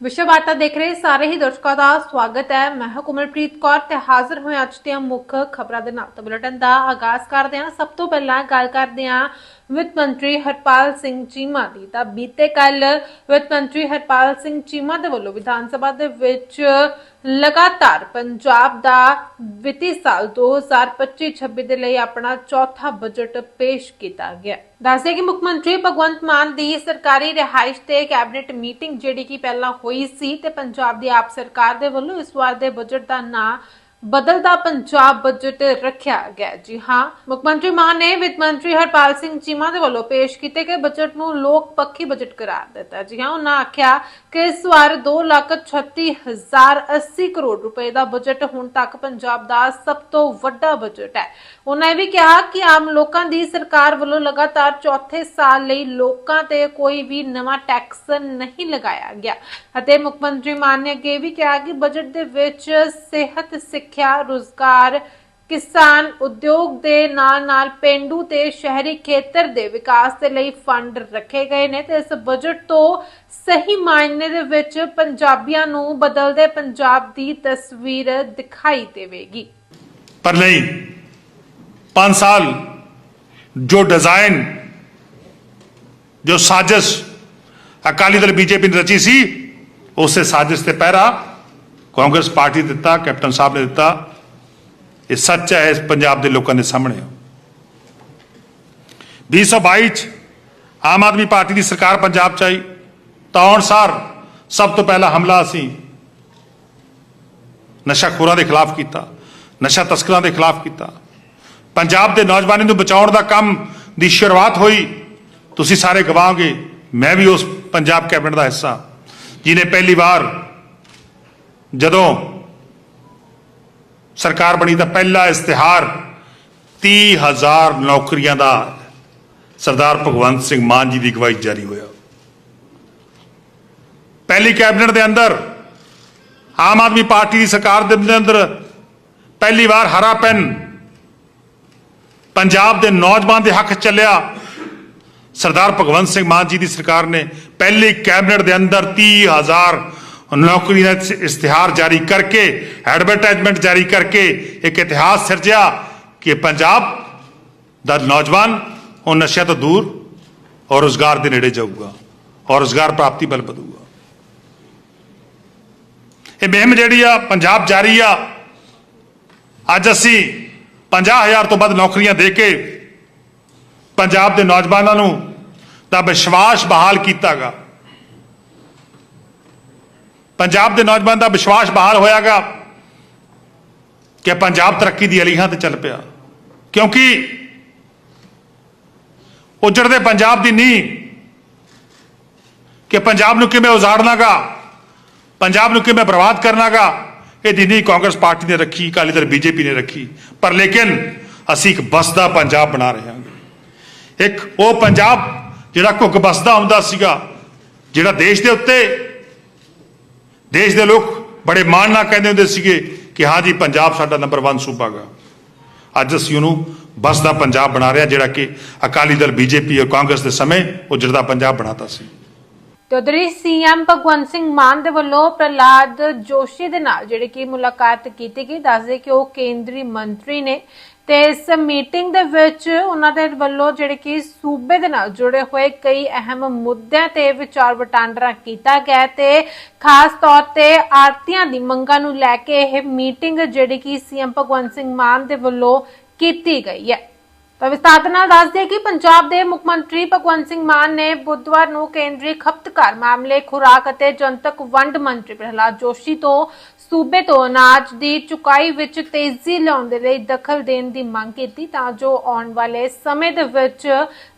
ਵਿਸ਼ਵ ਵਾਰਤਾ ਦੇਖ ਰਹੇ ਸਾਰੇ ਹੀ ਦਰਸ਼ਕਾਂ ਦਾ ਸਵਾਗਤ ਹੈ। ਮੈਂ ਹਾਂ ਕੁਮਲਪ੍ਰੀਤ ਕੌਰ ਤੇ ਹਾਜ਼ਰ ਹੋਇਆ ਅੱਜ ਦੀਆਂ ਮੁੱਖ ਖਬਰਾਂ ਦੇ ਨਾਲ। ਤਾਂ ਬੁਲੇਟਿਨ ਦਾ ਆਗਾਜ਼ ਕਰਦੇ ਹਾਂ। ਸਭ ਤੋਂ ਪਹਿਲਾਂ ਗੱਲ ਕਰਦੇ ਹਾਂ ਵਿੱਤ ਮੰਤਰੀ ਹਰਪਾਲ ਸਿੰਘ ਚੀਮਾ ਦੀ। ਤਾਂ ਬੀਤੇ ਕੱਲ ਵਿੱਤ ਮੰਤਰੀ ਹਰਪਾਲ ਸਿੰਘ ਚੀਮਾ ਦੇ ਵੱਲੋਂ ਵਿਧਾਨ ਸਭਾ ਦੇ ਵਿੱਚ ਲਗਾਤਾਰ ਪੰਜਾਬ ਦਾ ਵਿੱਤੀ ਸਾਲ 2025-26 ਦੇ ਲਈ ਆਪਣਾ ਚੌਥਾ ਬਜਟ ਪੇਸ਼ ਕੀਤਾ ਗਿਆ। ਦੱਸਦੇ ਕਿ ਮੁੱਖ ਮੰਤਰੀ ਭਗਵੰਤ ਮਾਨ ਦੀ ਸਰਕਾਰੀ ਰਿਹਾਇਸ਼ ਤੇ ਕੈਬਨਿਟ ਮੀਟਿੰਗ ਜਿਹੜੀ ਕਿ ਪਹਿਲਾਂ ਹੋਈ ਸੀ ਤੇ ਪੰਜਾਬ ਦੀ ਆਪ ਸਰਕਾਰ ਦੇ ਵੱਲੋਂ ਇਸ ਵਾਰ ਦੇ ਬਜਟ ਦਾ ਨਾਂ ਬਦਲਦਾ ਪੰਜਾਬ ਬਜਟ ਰੱਖਿਆ ਗਿਆ ਜੀ ਹਾਂ, ਮੁੱਖ ਮੰਤਰੀ ਮਾਨ ਨੇ ਵਿੱਤ ਮੰਤਰੀ ਹਰਪਾਲ ਸਿੰਘ ਚੀਮਾ ਦੇ ਵੱਲੋਂ ਪੇਸ਼ ਕੀਤੇ ਗਏ ਬਜਟ ਨੂੰ ਲੋਕ ਪੱਖੀ ਬਜਟ ਕਰਾਰ ਦਿੱਤਾ ਜੀ ਹਾਂ, ਉਹਨਾਂ ਆਖਿਆ ਕਿ ਇਸ ਵਾਰ 236080 ਕਰੋੜ ਰੁਪਏ ਦਾ ਬਜਟ ਹੁਣ ਤੱਕ ਪੰਜਾਬ ਦਾ ਸਭ ਤੋਂ ਵੱਡਾ ਬਜਟ ਹੈ। ਉਹਨਾਂ ਇਹ ਵੀ ਕਿਹਾ ਕਿ ਆਮ ਲੋਕਾਂ ਦੀ ਸਰਕਾਰ ਵੱਲੋਂ ਲਗਾਤਾਰ ਚੌਥੇ ਸਾਲ ਲਈ ਲੋਕਾਂ ਤੇ ਕੋਈ ਵੀ ਨਵਾਂ ਟੈਕਸ ਨਹੀਂ ਲਗਾਇਆ ਗਿਆ। ਅਤੇ ਮੁੱਖ ਮੰਤਰੀ ਮਾਨ ਨੇ ਅੱਗੇ ਇਹ ਵੀ ਕਿਹਾ ਕਿ ਬਜਟ ਦੇ ਵਿੱਚ ਸਿਹਤ ਸਿੱਖਿਆ, ਰੋਜ਼ਗਾਰ, ਕਿਸਾਨ ਉਦਯੋਗ ਦੇ ਨਾਲ ਨਾਲ ਪਿੰਡੂ ਤੇ ਸ਼ਹਿਰੀ ਖੇਤਰ ਦੇ ਵਿਕਾਸ ਦੇ ਲਈ ਫੰਡ ਰੱਖੇ ਗਏ ਨੇ ਤੇ ਇਸ ਬਜਟ ਤੋਂ ਸਹੀ ਮਾਇਨੇ ਦੇ ਵਿੱਚ ਪੰਜਾਬੀਆਂ ਨੂੰ ਬਦਲਦੇ ਪੰਜਾਬ ਦੀ ਤਸਵੀਰ ਦਿਖਾਈ ਦੇਵੇਗੀ। ਪਰ ਨਹੀਂ 5 ਸਾਲ ਜੋ ਡਿਜ਼ਾਈਨ ਜੋ ਸਾਜ਼ਿਸ਼ ਅਕਾਲੀ ਦਲ, ਬੀਜੇਪੀ ਨੇ ਰਚੀ ਸੀ, ਉਸੇ ਸਾਜ਼ਿਸ਼ ਤੇ ਪਹਿਰਾ ਕਾਂਗਰਸ ਪਾਰਟੀ ਦਿੱਤਾ, ਕੈਪਟਨ ਸਾਹਿਬ ਨੇ ਦਿੱਤਾ। ਇਹ ਸੱਚ ਹੈ, ਇਸ ਪੰਜਾਬ ਦੇ ਲੋਕਾਂ ਦੇ ਸਾਹਮਣੇ। 2022 ਚ ਆਮ ਆਦਮੀ ਪਾਰਟੀ ਦੀ ਸਰਕਾਰ ਪੰਜਾਬ ਚ ਆਈ। ਤਾਂ ਆਉਣ ਸਾਰ ਸਭ ਤੋਂ ਪਹਿਲਾ ਹਮਲਾ ਅਸੀਂ ਨਸ਼ਾਖੋਰਾਂ ਦੇ ਖਿਲਾਫ ਕੀਤਾ, ਨਸ਼ਾ ਤਸਕਰਾਂ ਦੇ ਖਿਲਾਫ ਕੀਤਾ। ਪੰਜਾਬ ਦੇ ਨੌਜਵਾਨਾਂ ਨੂੰ ਬਚਾਉਣ ਦਾ ਕੰਮ ਦੀ ਸ਼ੁਰੂਆਤ ਹੋਈ। ਤੁਸੀਂ ਸਾਰੇ ਗਵਾਓਗੇ, ਮੈਂ ਵੀ ਉਸ ਪੰਜਾਬ ਕੈਬਨਿਟ ਦਾ ਹਿੱਸਾ ਜਿਨੇ ਪਹਿਲੀ ਵਾਰ ਜਦੋਂ ਸਰਕਾਰ ਬਣੀ ਤਾਂ ਪਹਿਲਾ ਇਸ਼ਤਿਹਾਰ 30000 ਨੌਕਰੀਆਂ ਦਾ ਸਰਦਾਰ ਭਗਵੰਤ ਸਿੰਘ ਮਾਨ ਜੀ ਦੀ ਅਗਵਾਈ ਜਾਰੀ ਹੋਇਆ। ਪਹਿਲੀ ਕੈਬਨਿਟ ਦੇ ਅੰਦਰ, ਆਮ ਆਦਮੀ ਪਾਰਟੀ ਦੀ ਸਰਕਾਰ ਦੇ ਅੰਦਰ ਪਹਿਲੀ ਵਾਰ ਹਰਾ ਪੈਨ ਪੰਜਾਬ ਦੇ ਨੌਜਵਾਨ ਦੇ ਹੱਕ ਚੱਲਿਆ। ਸਰਦਾਰ ਭਗਵੰਤ ਸਿੰਘ ਮਾਨ ਜੀ ਦੀ ਸਰਕਾਰ ਨੇ ਪਹਿਲੀ ਕੈਬਨਿਟ ਦੇ ਅੰਦਰ 30000 ਨੌਕਰੀ ਦਾ ਇਸ਼ਤਿਹਾਰ ਜਾਰੀ ਕਰਕੇ ਐਡਵਰਟਾਈਜ਼ਮੈਂਟ ਜਾਰੀ ਕਰਕੇ ਇੱਕ ਇਤਿਹਾਸ ਸਿਰਜਿਆ ਕਿ ਪੰਜਾਬ ਦਾ ਨੌਜਵਾਨ ਉਹ ਨਸ਼ਿਆਂ ਤੋਂ ਦੂਰ ਔਰ ਰੋਜ਼ਗਾਰ ਦੇ ਨੇੜੇ ਜਾਊਗਾ ਔਰ ਰੋਜ਼ਗਾਰ ਪ੍ਰਾਪਤੀ ਬਲ ਵਧੂਗਾ ਇਹ ਮੁਹਿੰਮ ਜਿਹੜੀ ਆ ਪੰਜਾਬ ਜਾਰੀ ਆ ਅੱਜ ਅਸੀਂ 50000 ਤੋਂ ਵੱਧ ਨੌਕਰੀਆਂ ਦੇ ਕੇ ਪੰਜਾਬ ਦੇ ਨੌਜਵਾਨਾਂ ਨੂੰ ਦਾ ਵਿਸ਼ਵਾਸ ਬਹਾਲ ਕੀਤਾਗਾ ਪੰਜਾਬ ਦੇ ਨੌਜਵਾਨ ਦਾ ਵਿਸ਼ਵਾਸ ਬਹਾਲ ਹੋਇਆਗਾ ਕਿ ਪੰਜਾਬ ਤਰੱਕੀ ਦੀ ਅਲੀਹਾਂ ਤੇ ਚੱਲ ਪਿਆ। ਕਿਉਂਕਿ ਉਜੜਦੇ ਪੰਜਾਬ ਦੀ ਨੀਂਹ ਕਿ ਪੰਜਾਬ ਨੂੰ ਕਿਵੇਂ ਉਜਾੜਨਾਗਾ, ਪੰਜਾਬ ਨੂੰ ਕਿਵੇਂ ਬਰਬਾਦ ਕਰਨਾਗਾ ਇਹ ਨੀਂਹ ਕਾਂਗਰਸ ਪਾਰਟੀ ਨੇ ਰੱਖੀ, ਅਕਾਲੀ ਦਲ ਬੀਜੇਪੀ ਨੇ ਰੱਖੀ। ਪਰ ਲੇਕਿਨ ਅਸੀਂ ਇੱਕ ਬਸਦਾ ਪੰਜਾਬ ਬਣਾ ਰਹੇ ਹਾਂ। ਇੱਕ ਉਹ ਪੰਜਾਬ ਜਿਹੜਾ ਘੁੱਗ ਬਸਦਾ ਹੁੰਦਾ ਸੀਗਾ, ਜਿਹੜਾ ਦੇਸ਼ ਦੇ ਉੱਤੇ ਦੇਸ਼ ਦੇ ਲੋਕ ਬੜੇ ਮਾਣ ਨਾਲ ਕਹਿੰਦੇ ਹੁੰਦੇ ਸੀਗੇ ਕਿ ਹਾਂ ਜੀ, ਪੰਜਾਬ ਸਾਡਾ ਨੰਬਰ 1 ਸੂਬਾ ਗਾ। ਅੱਜ ਅਸੀਂ ਉਹਨੂੰ ਬਸਦਾ ਪੰਜਾਬ ਬਣਾ ਰਿਹਾ ਜਿਹੜਾ ਕਿ ਅਕਾਲੀ ਦਲ, ਬੀਜੇਪੀ ਔਰ ਕਾਂਗਰਸ ਦੇ ਸਮੇਂ ਉਹ ਜਿਹੜਾ ਪੰਜਾਬ ਬਣਾਤਾ ਸੀ। ਤੇ ਉਧਰ ਸੀਐਮ ਭਗਵੰਤ ਸਿੰਘ ਮਾਨ ਦੇ ਵੱਲੋਂ ਪ੍ਰਲਾਦ ਜੋਸ਼ੀ ਦੇ ਨਾਲ, ਜਿਹੜੀ ਕਿ ਮੁਲਾਕਾਤ ਕੀਤੀ ਗਈ, ਦੱਸਦੇ ਕਿ ਉਹ ਕੇਂਦਰੀ ਮੰਤਰੀ ਨੇ ਤੇ ਇਸ ਮੀਟਿੰਗ ਦੇ ਵਿੱਚ ਉਹਨਾਂ ਦੇ ਵੱਲੋਂ ਜਿਹੜੇ ਕਿ ਸੂਬੇ ਦੇ ਨਾਲ ਜੁੜੇ ਹੋਏ ਕਈ ਅਹਿਮ ਮੁੱਦਿਆਂ ਤੇ ਵਿਚਾਰ ਵਟਾਂਦਰਾ ਕੀਤਾ ਗਿਆ ਤੇ ਖਾਸ ਤੌਰ ਤੇ ਆਰਤੀਆਂ ਦੀ ਮੰਗਾਂ ਨੂੰ ਲੈ ਕੇ ਇਹ ਮੀਟਿੰਗ ਜਿਹੜੀ ਕਿ ਸੀਐਮ ਭਗਵੰਤ ਸਿੰਘ ਮਾਨ ਦੇ ਵੱਲੋਂ ਕੀਤੀ ਗਈ ਹੈ। ਤਾਂ ਵਿਸਤਾਰ ਦੇ ਨਾਲ ਦੱਸਦੇ ਕਿ ਪੰਜਾਬ ਦੇ ਮੁੱਖ ਮੰਤਰੀ ਭਗਵੰਤ ਸਿੰਘ ਮਾਨ ਨੇ ਬੁੱਧਵਾਰ ਨੂੰ ਕੇਂਦਰੀ ਖਪਤਕਾਰ ਮਾਮਲੇ, ਖੁਰਾਕ ਅਤੇ ਜਨਤਕ ਵੰਡ ਮੰਤਰੀ ਪ੍ਰਹਲਾਦ ਜੋਸ਼ੀ ਤੋਂ ਸੂਬੇ ਤੋਂ ਅਨਾਜ ਦੀ ਚੁਕਾਈ ਵਿੱਚ ਤੇਜ਼ੀ ਲਿਆਉਣ ਦੇ ਲਈ ਦਖਲ ਦੇਣ ਦੀ ਮੰਗ ਕੀਤੀ ਤਾਂ ਜੋ ਆਉਣ ਵਾਲੇ ਸਮੇਂ ਦੇ ਵਿੱਚ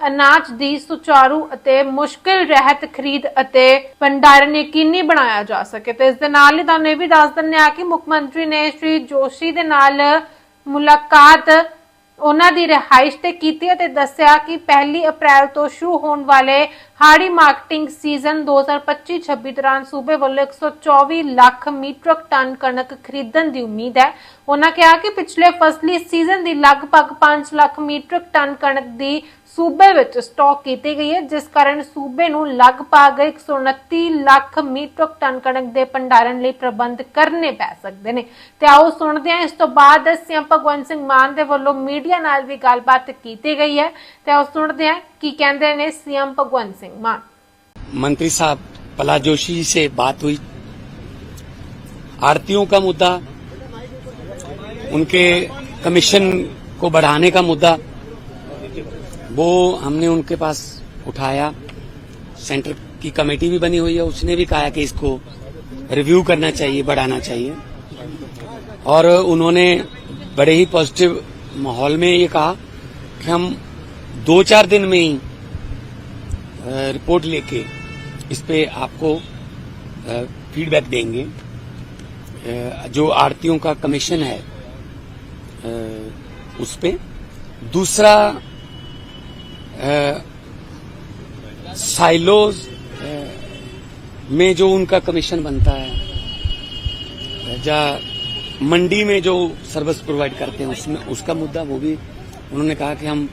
ਅਨਾਜ ਦੀ ਸੁਚਾਰੂ ਅਤੇ ਮੁਸ਼ਕਿਲ ਰਹਿਤ ਖਰੀਦ ਅਤੇ ਭੰਡਾਰਨ ਯਕੀਨੀ ਬਣਾਇਆ ਜਾ ਸਕੇ। ਤੇ ਇਸ ਦੇ ਨਾਲ ਹੀ ਤੁਹਾਨੂੰ ਇਹ ਵੀ ਦੱਸ ਦਿੰਦੇ ਆ ਕਿ ਮੁੱਖ ਮੰਤਰੀ ਨੇ ਸ਼੍ਰੀ ਜੋਸ਼ੀ ਦੇ ਨਾਲ ਮੁਲਾਕਾਤ ਉਹਨਾਂ ਦੀ ਰਿਹਾਇਸ਼ ਤੇ ਕੀਤੀ ਅਤੇ ਦੱਸਿਆ ਕਿ 1 ਅਪ੍ਰੈਲ ਤੋਂ ਸ਼ੁਰੂ ਹੋਣ ਵਾਲੇ ਹਾੜੀ ਮਾਰਕੀਟਿੰਗ ਸੀਜ਼ਨ 2025-26 ਦੌਰਾਨ ਸੂਬੇ ਵੱਲੋਂ 124 ਲੱਖ ਮੀਟ੍ਰਿਕ ਟਨ ਕਣਕ ਖਰੀਦਣ ਦੀ ਉਮੀਦ ਹੈ। ਉਹਨਾਂ ਕਿਹਾ ਕਿ ਪਿਛਲੇ ਫਸਲੀ ਸੀਜ਼ਨ ਦੀ ਲਗਭਗ 5 ਲੱਖ ਮੀਟ੍ਰਿਕ ਟਨ ਕਣਕ ਦੀ ਸੂਬੇ ਵਿੱਚ ਸਟਾਕ ਕੀਤੀ ਗਈ ਹੈ ਜਿਸ ਕਾਰਨ ਸੂਬੇ ਨੂੰ ਲਗਭਗ 129 ਲੱਖ ਮੀਟ੍ਰਿਕ ਟਨ ਕਣਕ ਦੇ ਭੰਡਾਰਨ ਲਈ ਪ੍ਰਬੰਧ ਕਰਨੇ ਪੈ ਸਕਦੇ ਨੇ ਤੇ ਆਓ ਸੁਣਦੇ ਹਾਂ ਇਸ ਤੋਂ ਬਾਅਦ ਸੀਐਮ ਭਗਵੰਤ ਸਿੰਘ ਮਾਨ ਦੇ ਵੱਲੋਂ ਮੀਡੀਆ ਨਾਲ ਵੀ ਗੱਲਬਾਤ ਕੀਤੀ ਗਈ ਹੈ ਤੇ ਆਓ ਸੁਣਦੇ ਹਾਂ ਕੀ ਕਹਿੰਦੇ ਨੇ ਸੀਐਮ ਭਗਵੰਤ ਸਿੰਘ ਮਾਨ मंत्री साहब प्रहलाद जोशी जी से बात हुई आरतियों का मुद्दा उनके कमीशन को बढ़ाने का मुद्दा वो हमने उनके पास उठाया। सेंटर की कमेटी भी बनी हुई है, उसने भी कहा कि इसको रिव्यू करना चाहिए, बढ़ाना चाहिए। और उन्होंने बड़े ही पॉजिटिव माहौल में ये कहा कि हम दो चार दिन में ही रिपोर्ट लेके इस पे आपको फीडबैक देंगे। जो आरतियों का कमीशन है उस पे। दूसरा साइलोज में जो उनका कमीशन बनता है, या मंडी में जो सर्विस प्रोवाइड करते हैं, उसमें, उसका मुद्दा वो भी उन्होंने कहा कि हम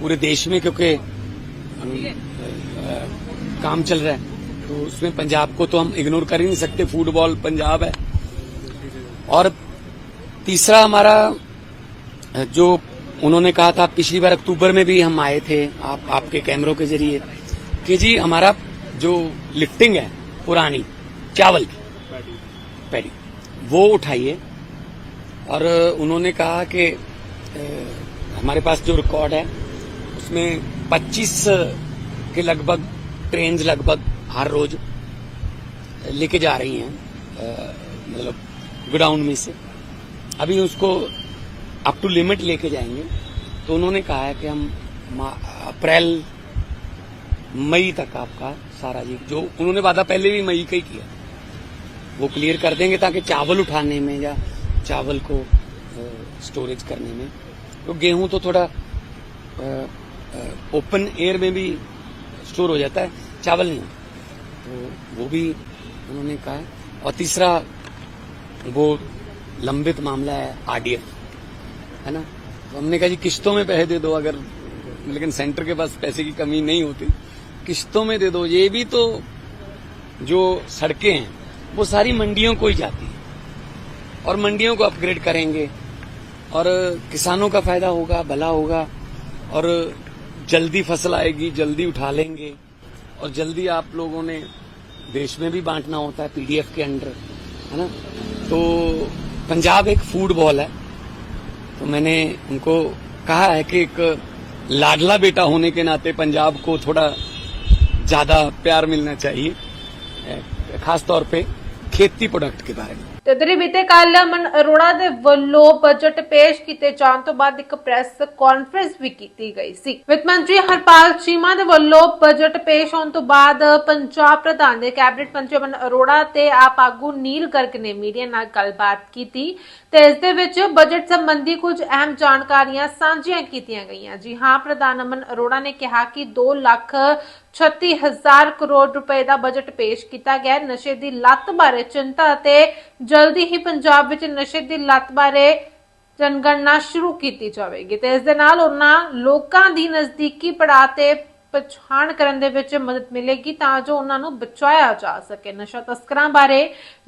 पूरे देश में, क्योंकि काम चल रहा है तो उसमें पंजाब को तो हम इग्नोर कर ही नहीं सकते फुटबॉल पंजाब है। और तीसरा हमारा, जो उन्होंने कहा था, पिछली बार अक्टूबर में भी हम आए थे, आप, आपके कैमरों के ज़रिए। कि जी, हमारा जो लिफ्टिंग है, पुरानी, चावल की, पैडी, वो उठाइए। और उन्होंने कहा कि हमारे पास जो रिकॉर्ड है, उसमें 25 के लगभग ट्रेन लगभग हर रोज लेके जा रही हैं मतलब गोडाउन में से। अभी उसको अप टू लिमिट लेके जाएँगे। तो उन्होंने कहा है कि हम अप्रैल, मई तक आपका सारा जी जो उन्होंने वादा पहले भी मई का ही किया। वो क्लियर कर देंगे ताकि चावल उठाने में या चावल को स्टोरेज करने में। तो गेहूँ तो थोड़ा ओपन एयर में भी स्टोर हो जाता है, चावल नहीं। तो वो भी उन्होंने कहा और तीसरा, वो लंबित मामला है आरडीएफ है ना? तो हमने कहा जी किश्तों में पैसे दे दो, अगर, लेकिन सेंटर के पास पैसे की कमी नहीं होती। किश्तों में दे दो। ये भी तो जो सड़कें हैं, वो सारी मंडियों को ही जाती है। और मंडियों को अपग्रेड करेंगे। और किसानों का फ़ायदा होगा, भला होगा। और जल्दी फ़सल आएगी, जल्दी उठा लेंगे। और जल्दी आप लोगों ने देश में भी बांटना होता है, पीडीएफ के अंडर, है ना? तो पंजाब एक फ़ूड बॉल है। तो मैंने उनको कहा है कि एक लाडला बेटा होने के नाते पंजाब को थोड़ा ज़्यादा प्यार मिलना चाहिए खासतौर खास पे खेती प्रोडक्ट के बारे में। ਤੇ ਦਰੀ ਬੀਤੇ ਕੱਲ ਅਮਨ ਅਰੋੜਾ ਦੇ ਵੱਲੋਂ ਬਜਟ ਪੇਸ਼ ਕੀਤੇ ਜਾਣ ਤੋਂ ਬਾਅਦ ਇੱਕ ਪ੍ਰੈਸ ਕਾਨਫਰੰਸ ਵੀ ਕੀਤੀ ਗਈ ਸੀ। ਵਿੱਤ ਮੰਤਰੀ ਹਰਪਾਲ ਚੀਮਾ ਦੇ ਵੱਲੋਂ ਬਜਟ ਪੇਸ਼ ਹੋਣ ਤੋਂ ਬਾਅਦ ਪੰਜਾਬ ਪ੍ਰਧਾਨ ਦੇ ਕੈਬਨਿਟ ਮੰਤਰੀ ਅਮਨ ਅਰੋੜਾ ਤੇ ਆਪ ਆਗੂ ਨੀਲ ਗਰਗ ਨੇ ਮੀਡੀਆ ਨਾਲ ਗੱਲਬਾਤ ਕੀਤੀ ਤੇ ਇਸ ਦੇ ਵਿੱਚ ਬਜਟ ਸੰਬੰਧੀ ਕੁਝ ਅਹਿਮ ਜਾਣਕਾਰੀਆਂ ਸਾਂਝੀਆਂ ਕੀਤੀਆਂ ਗਈਆਂ। ਜੀ ਹਾਂ, ਪ੍ਰਧਾਨ ਅਮਨ ਅਰੋੜਾ ਨੇ ਕਿਹਾ ਕਿ 2 ਲੱਖ 36000 ਕਰੋੜ ਰੁਪਏ ਦਾ ਬਜਟ ਪੇਸ਼ ਕੀਤਾ ਗਿਆ ਨਸ਼ੇ ਦੀ ਲੱਤ ਬਾਰੇ ਚਿੰਤਾ ਅਤੇ ਜਲਦੀ ਹੀ ਪੰਜਾਬ ਵਿੱਚ ਨਸ਼ੇ ਦੀ ਲੱਤ ਬਾਰੇ ਜਨਗਣਨਾ ਸ਼ੁਰੂ ਕੀਤੀ ਜਾਵੇਗੀ। ਤੇ ਇਸ ਦੇ ਨਾਲ ਉਹਨਾਂ ਲੋਕਾਂ ਦੀ ਨਜ਼ਦੀਕੀ ਪੜਾਅ ਤੇ ਪਛਾਣ ਕਰਨ ਦੇ ਵਿੱਚ ਮਦਦ ਮਿਲੇਗੀ ਤਾਂ ਜੋ ਉਹਨਾਂ ਨੂੰ ਬਚਾਇਆ ਜਾ ਸਕੇ। ਨਸ਼ਾ ਤਸਕਰਾਂ ਬਾਰੇ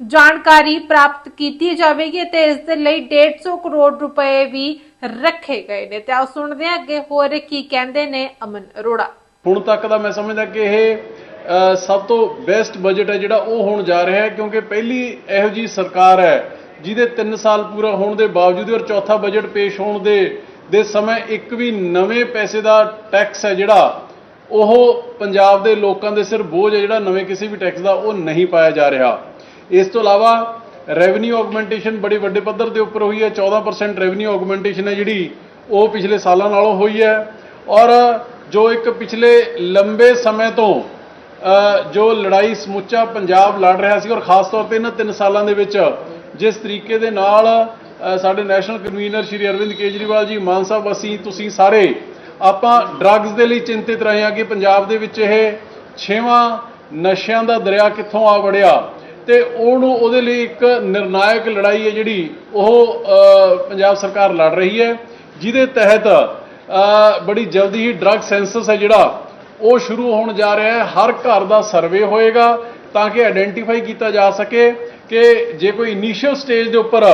ਜਾਣਕਾਰੀ ਪ੍ਰਾਪਤ ਕੀਤੀ ਜਾਵੇਗੀ ਤੇ ਇਸ ਦੇ ਲਈ 150 ਕਰੋੜ ਰੁਪਏ ਵੀ ਰੱਖੇ ਗਏ ਨੇ। ਤੇ ਆਓ ਸੁਣਦੇ ਹਾਂ ਅੱਗੇ ਹੋਰ ਕੀ ਕਹਿੰਦੇ ਨੇ ਅਮਨ ਅਰੋੜਾ। ਹੁਣ ਤੱਕ ਦਾ ਮੈਂ ਸਮਝਦਾ ਕਿ ਇਹ ਸਭ ਤੋਂ ਬੈਸਟ ਬਜਟ ਹੈ ਜਿਹੜਾ ਉਹ ਹੋਣ ਜਾ ਰਿਹਾ ਹੈ, ਕਿਉਂਕਿ ਪਹਿਲੀ ਇਹੋ ਜੀ ਸਰਕਾਰ ਹੈ ਜਿਹਦੇ 3 ਸਾਲ ਪੂਰਾ ਹੋਣ ਦੇ ਬਾਵਜੂਦ ਔਰ ਚੌਥਾ ਬਜਟ ਪੇਸ਼ ਹੋਣ ਦੇ ਦੇ ਸਮੇਂ ਇੱਕ ਵੀ ਨਵੇਂ ਪੈਸੇ ਦਾ ਟੈਕਸ ਹੈ ਜਿਹੜਾ, ਉਹ ਪੰਜਾਬ ਦੇ ਲੋਕਾਂ ਦੇ ਸਿਰ ਬੋਝ ਹੈ ਜਿਹੜਾ ਨਵੇਂ ਕਿਸੇ ਵੀ ਟੈਕਸ ਦਾ ਉਹ ਨਹੀਂ ਪਾਇਆ ਜਾ ਰਿਹਾ। ਇਸ ਤੋਂ ਇਲਾਵਾ ਰੈਵਨਿਊ ਆਗਮੈਂਟੇਸ਼ਨ ਬੜੇ ਵੱਡੇ ਪੱਧਰ ਦੇ ਉੱਪਰ ਹੋਈ ਹੈ 14% ਰੈਵਨਿਊ ਆਗਮੈਂਟੇਸ਼ਨ ਹੈ ਜਿਹੜੀ, ਉਹ ਪਿਛਲੇ ਸਾਲਾਂ ਨਾਲੋਂ ਹੋਈ ਹੈ। ਔਰ ਜੋ ਇੱਕ ਪਿਛਲੇ ਲੰਬੇ ਸਮੇਂ ਤੋਂ ਜੋ ਲੜਾਈ ਸਮੁੱਚਾ ਪੰਜਾਬ ਲੜ ਰਿਹਾ ਸੀ ਔਰ ਖਾਸ ਤੌਰ ਤੇ ਇਹਨਾਂ 3 ਸਾਲਾਂ ਦੇ ਵਿੱਚ, ਜਿਸ ਤਰੀਕੇ ਦੇ ਨਾਲ ਸਾਡੇ ਨੈਸ਼ਨਲ ਕਨਵੀਨਰ ਸ਼੍ਰੀ ਅਰਵਿੰਦ ਕੇਜਰੀਵਾਲ ਜੀ, ਮਾਨ ਸਾਹਿਬ, ਅਸੀਂ, ਤੁਸੀਂ ਸਾਰੇ, ਆਪਾਂ ਡਰੱਗਸ ਦੇ ਲਈ ਚਿੰਤਿਤ ਰਹੇ ਹਾਂ ਕਿ ਪੰਜਾਬ ਦੇ ਵਿੱਚ ਇਹ ਛੇਵਾਂ ਨਸ਼ਿਆਂ ਦਾ ਦਰਿਆ ਕਿੱਥੋਂ ਆ ਵੜਿਆ। ਤੇ ਉਹਨੂੰ, ਉਹਦੇ ਲਈ ਇੱਕ ਨਿਰਣਾਇਕ ਲੜਾਈ ਹੈ ਜਿਹੜੀ ਉਹ ਪੰਜਾਬ ਸਰਕਾਰ ਲੜ ਰਹੀ ਹੈ। ਜਿਹਦੇ ਤਹਿਤ ਬੜੀ ਜਲਦੀ ਹੀ ਡਰੱਗ ਸੈਂਸਸ ਹੈ ਜਿਹੜਾ। ਉਹ ਸ਼ੁਰੂ ਹੋਣ ਜਾ ਰਿਹਾ ਹੈ। ਹਰ ਘਰ ਦਾ ਸਰਵੇ ਹੋਏਗਾ ਤਾਂ ਕਿ ਆਇਡੈਂਟੀਫਾਈ ਕੀਤਾ ਜਾ ਸਕੇ ਕਿ ਜੇ ਕੋਈ ਇਨੀਸ਼ੀਅਲ ਸਟੇਜ ਦੇ ਉੱਪਰ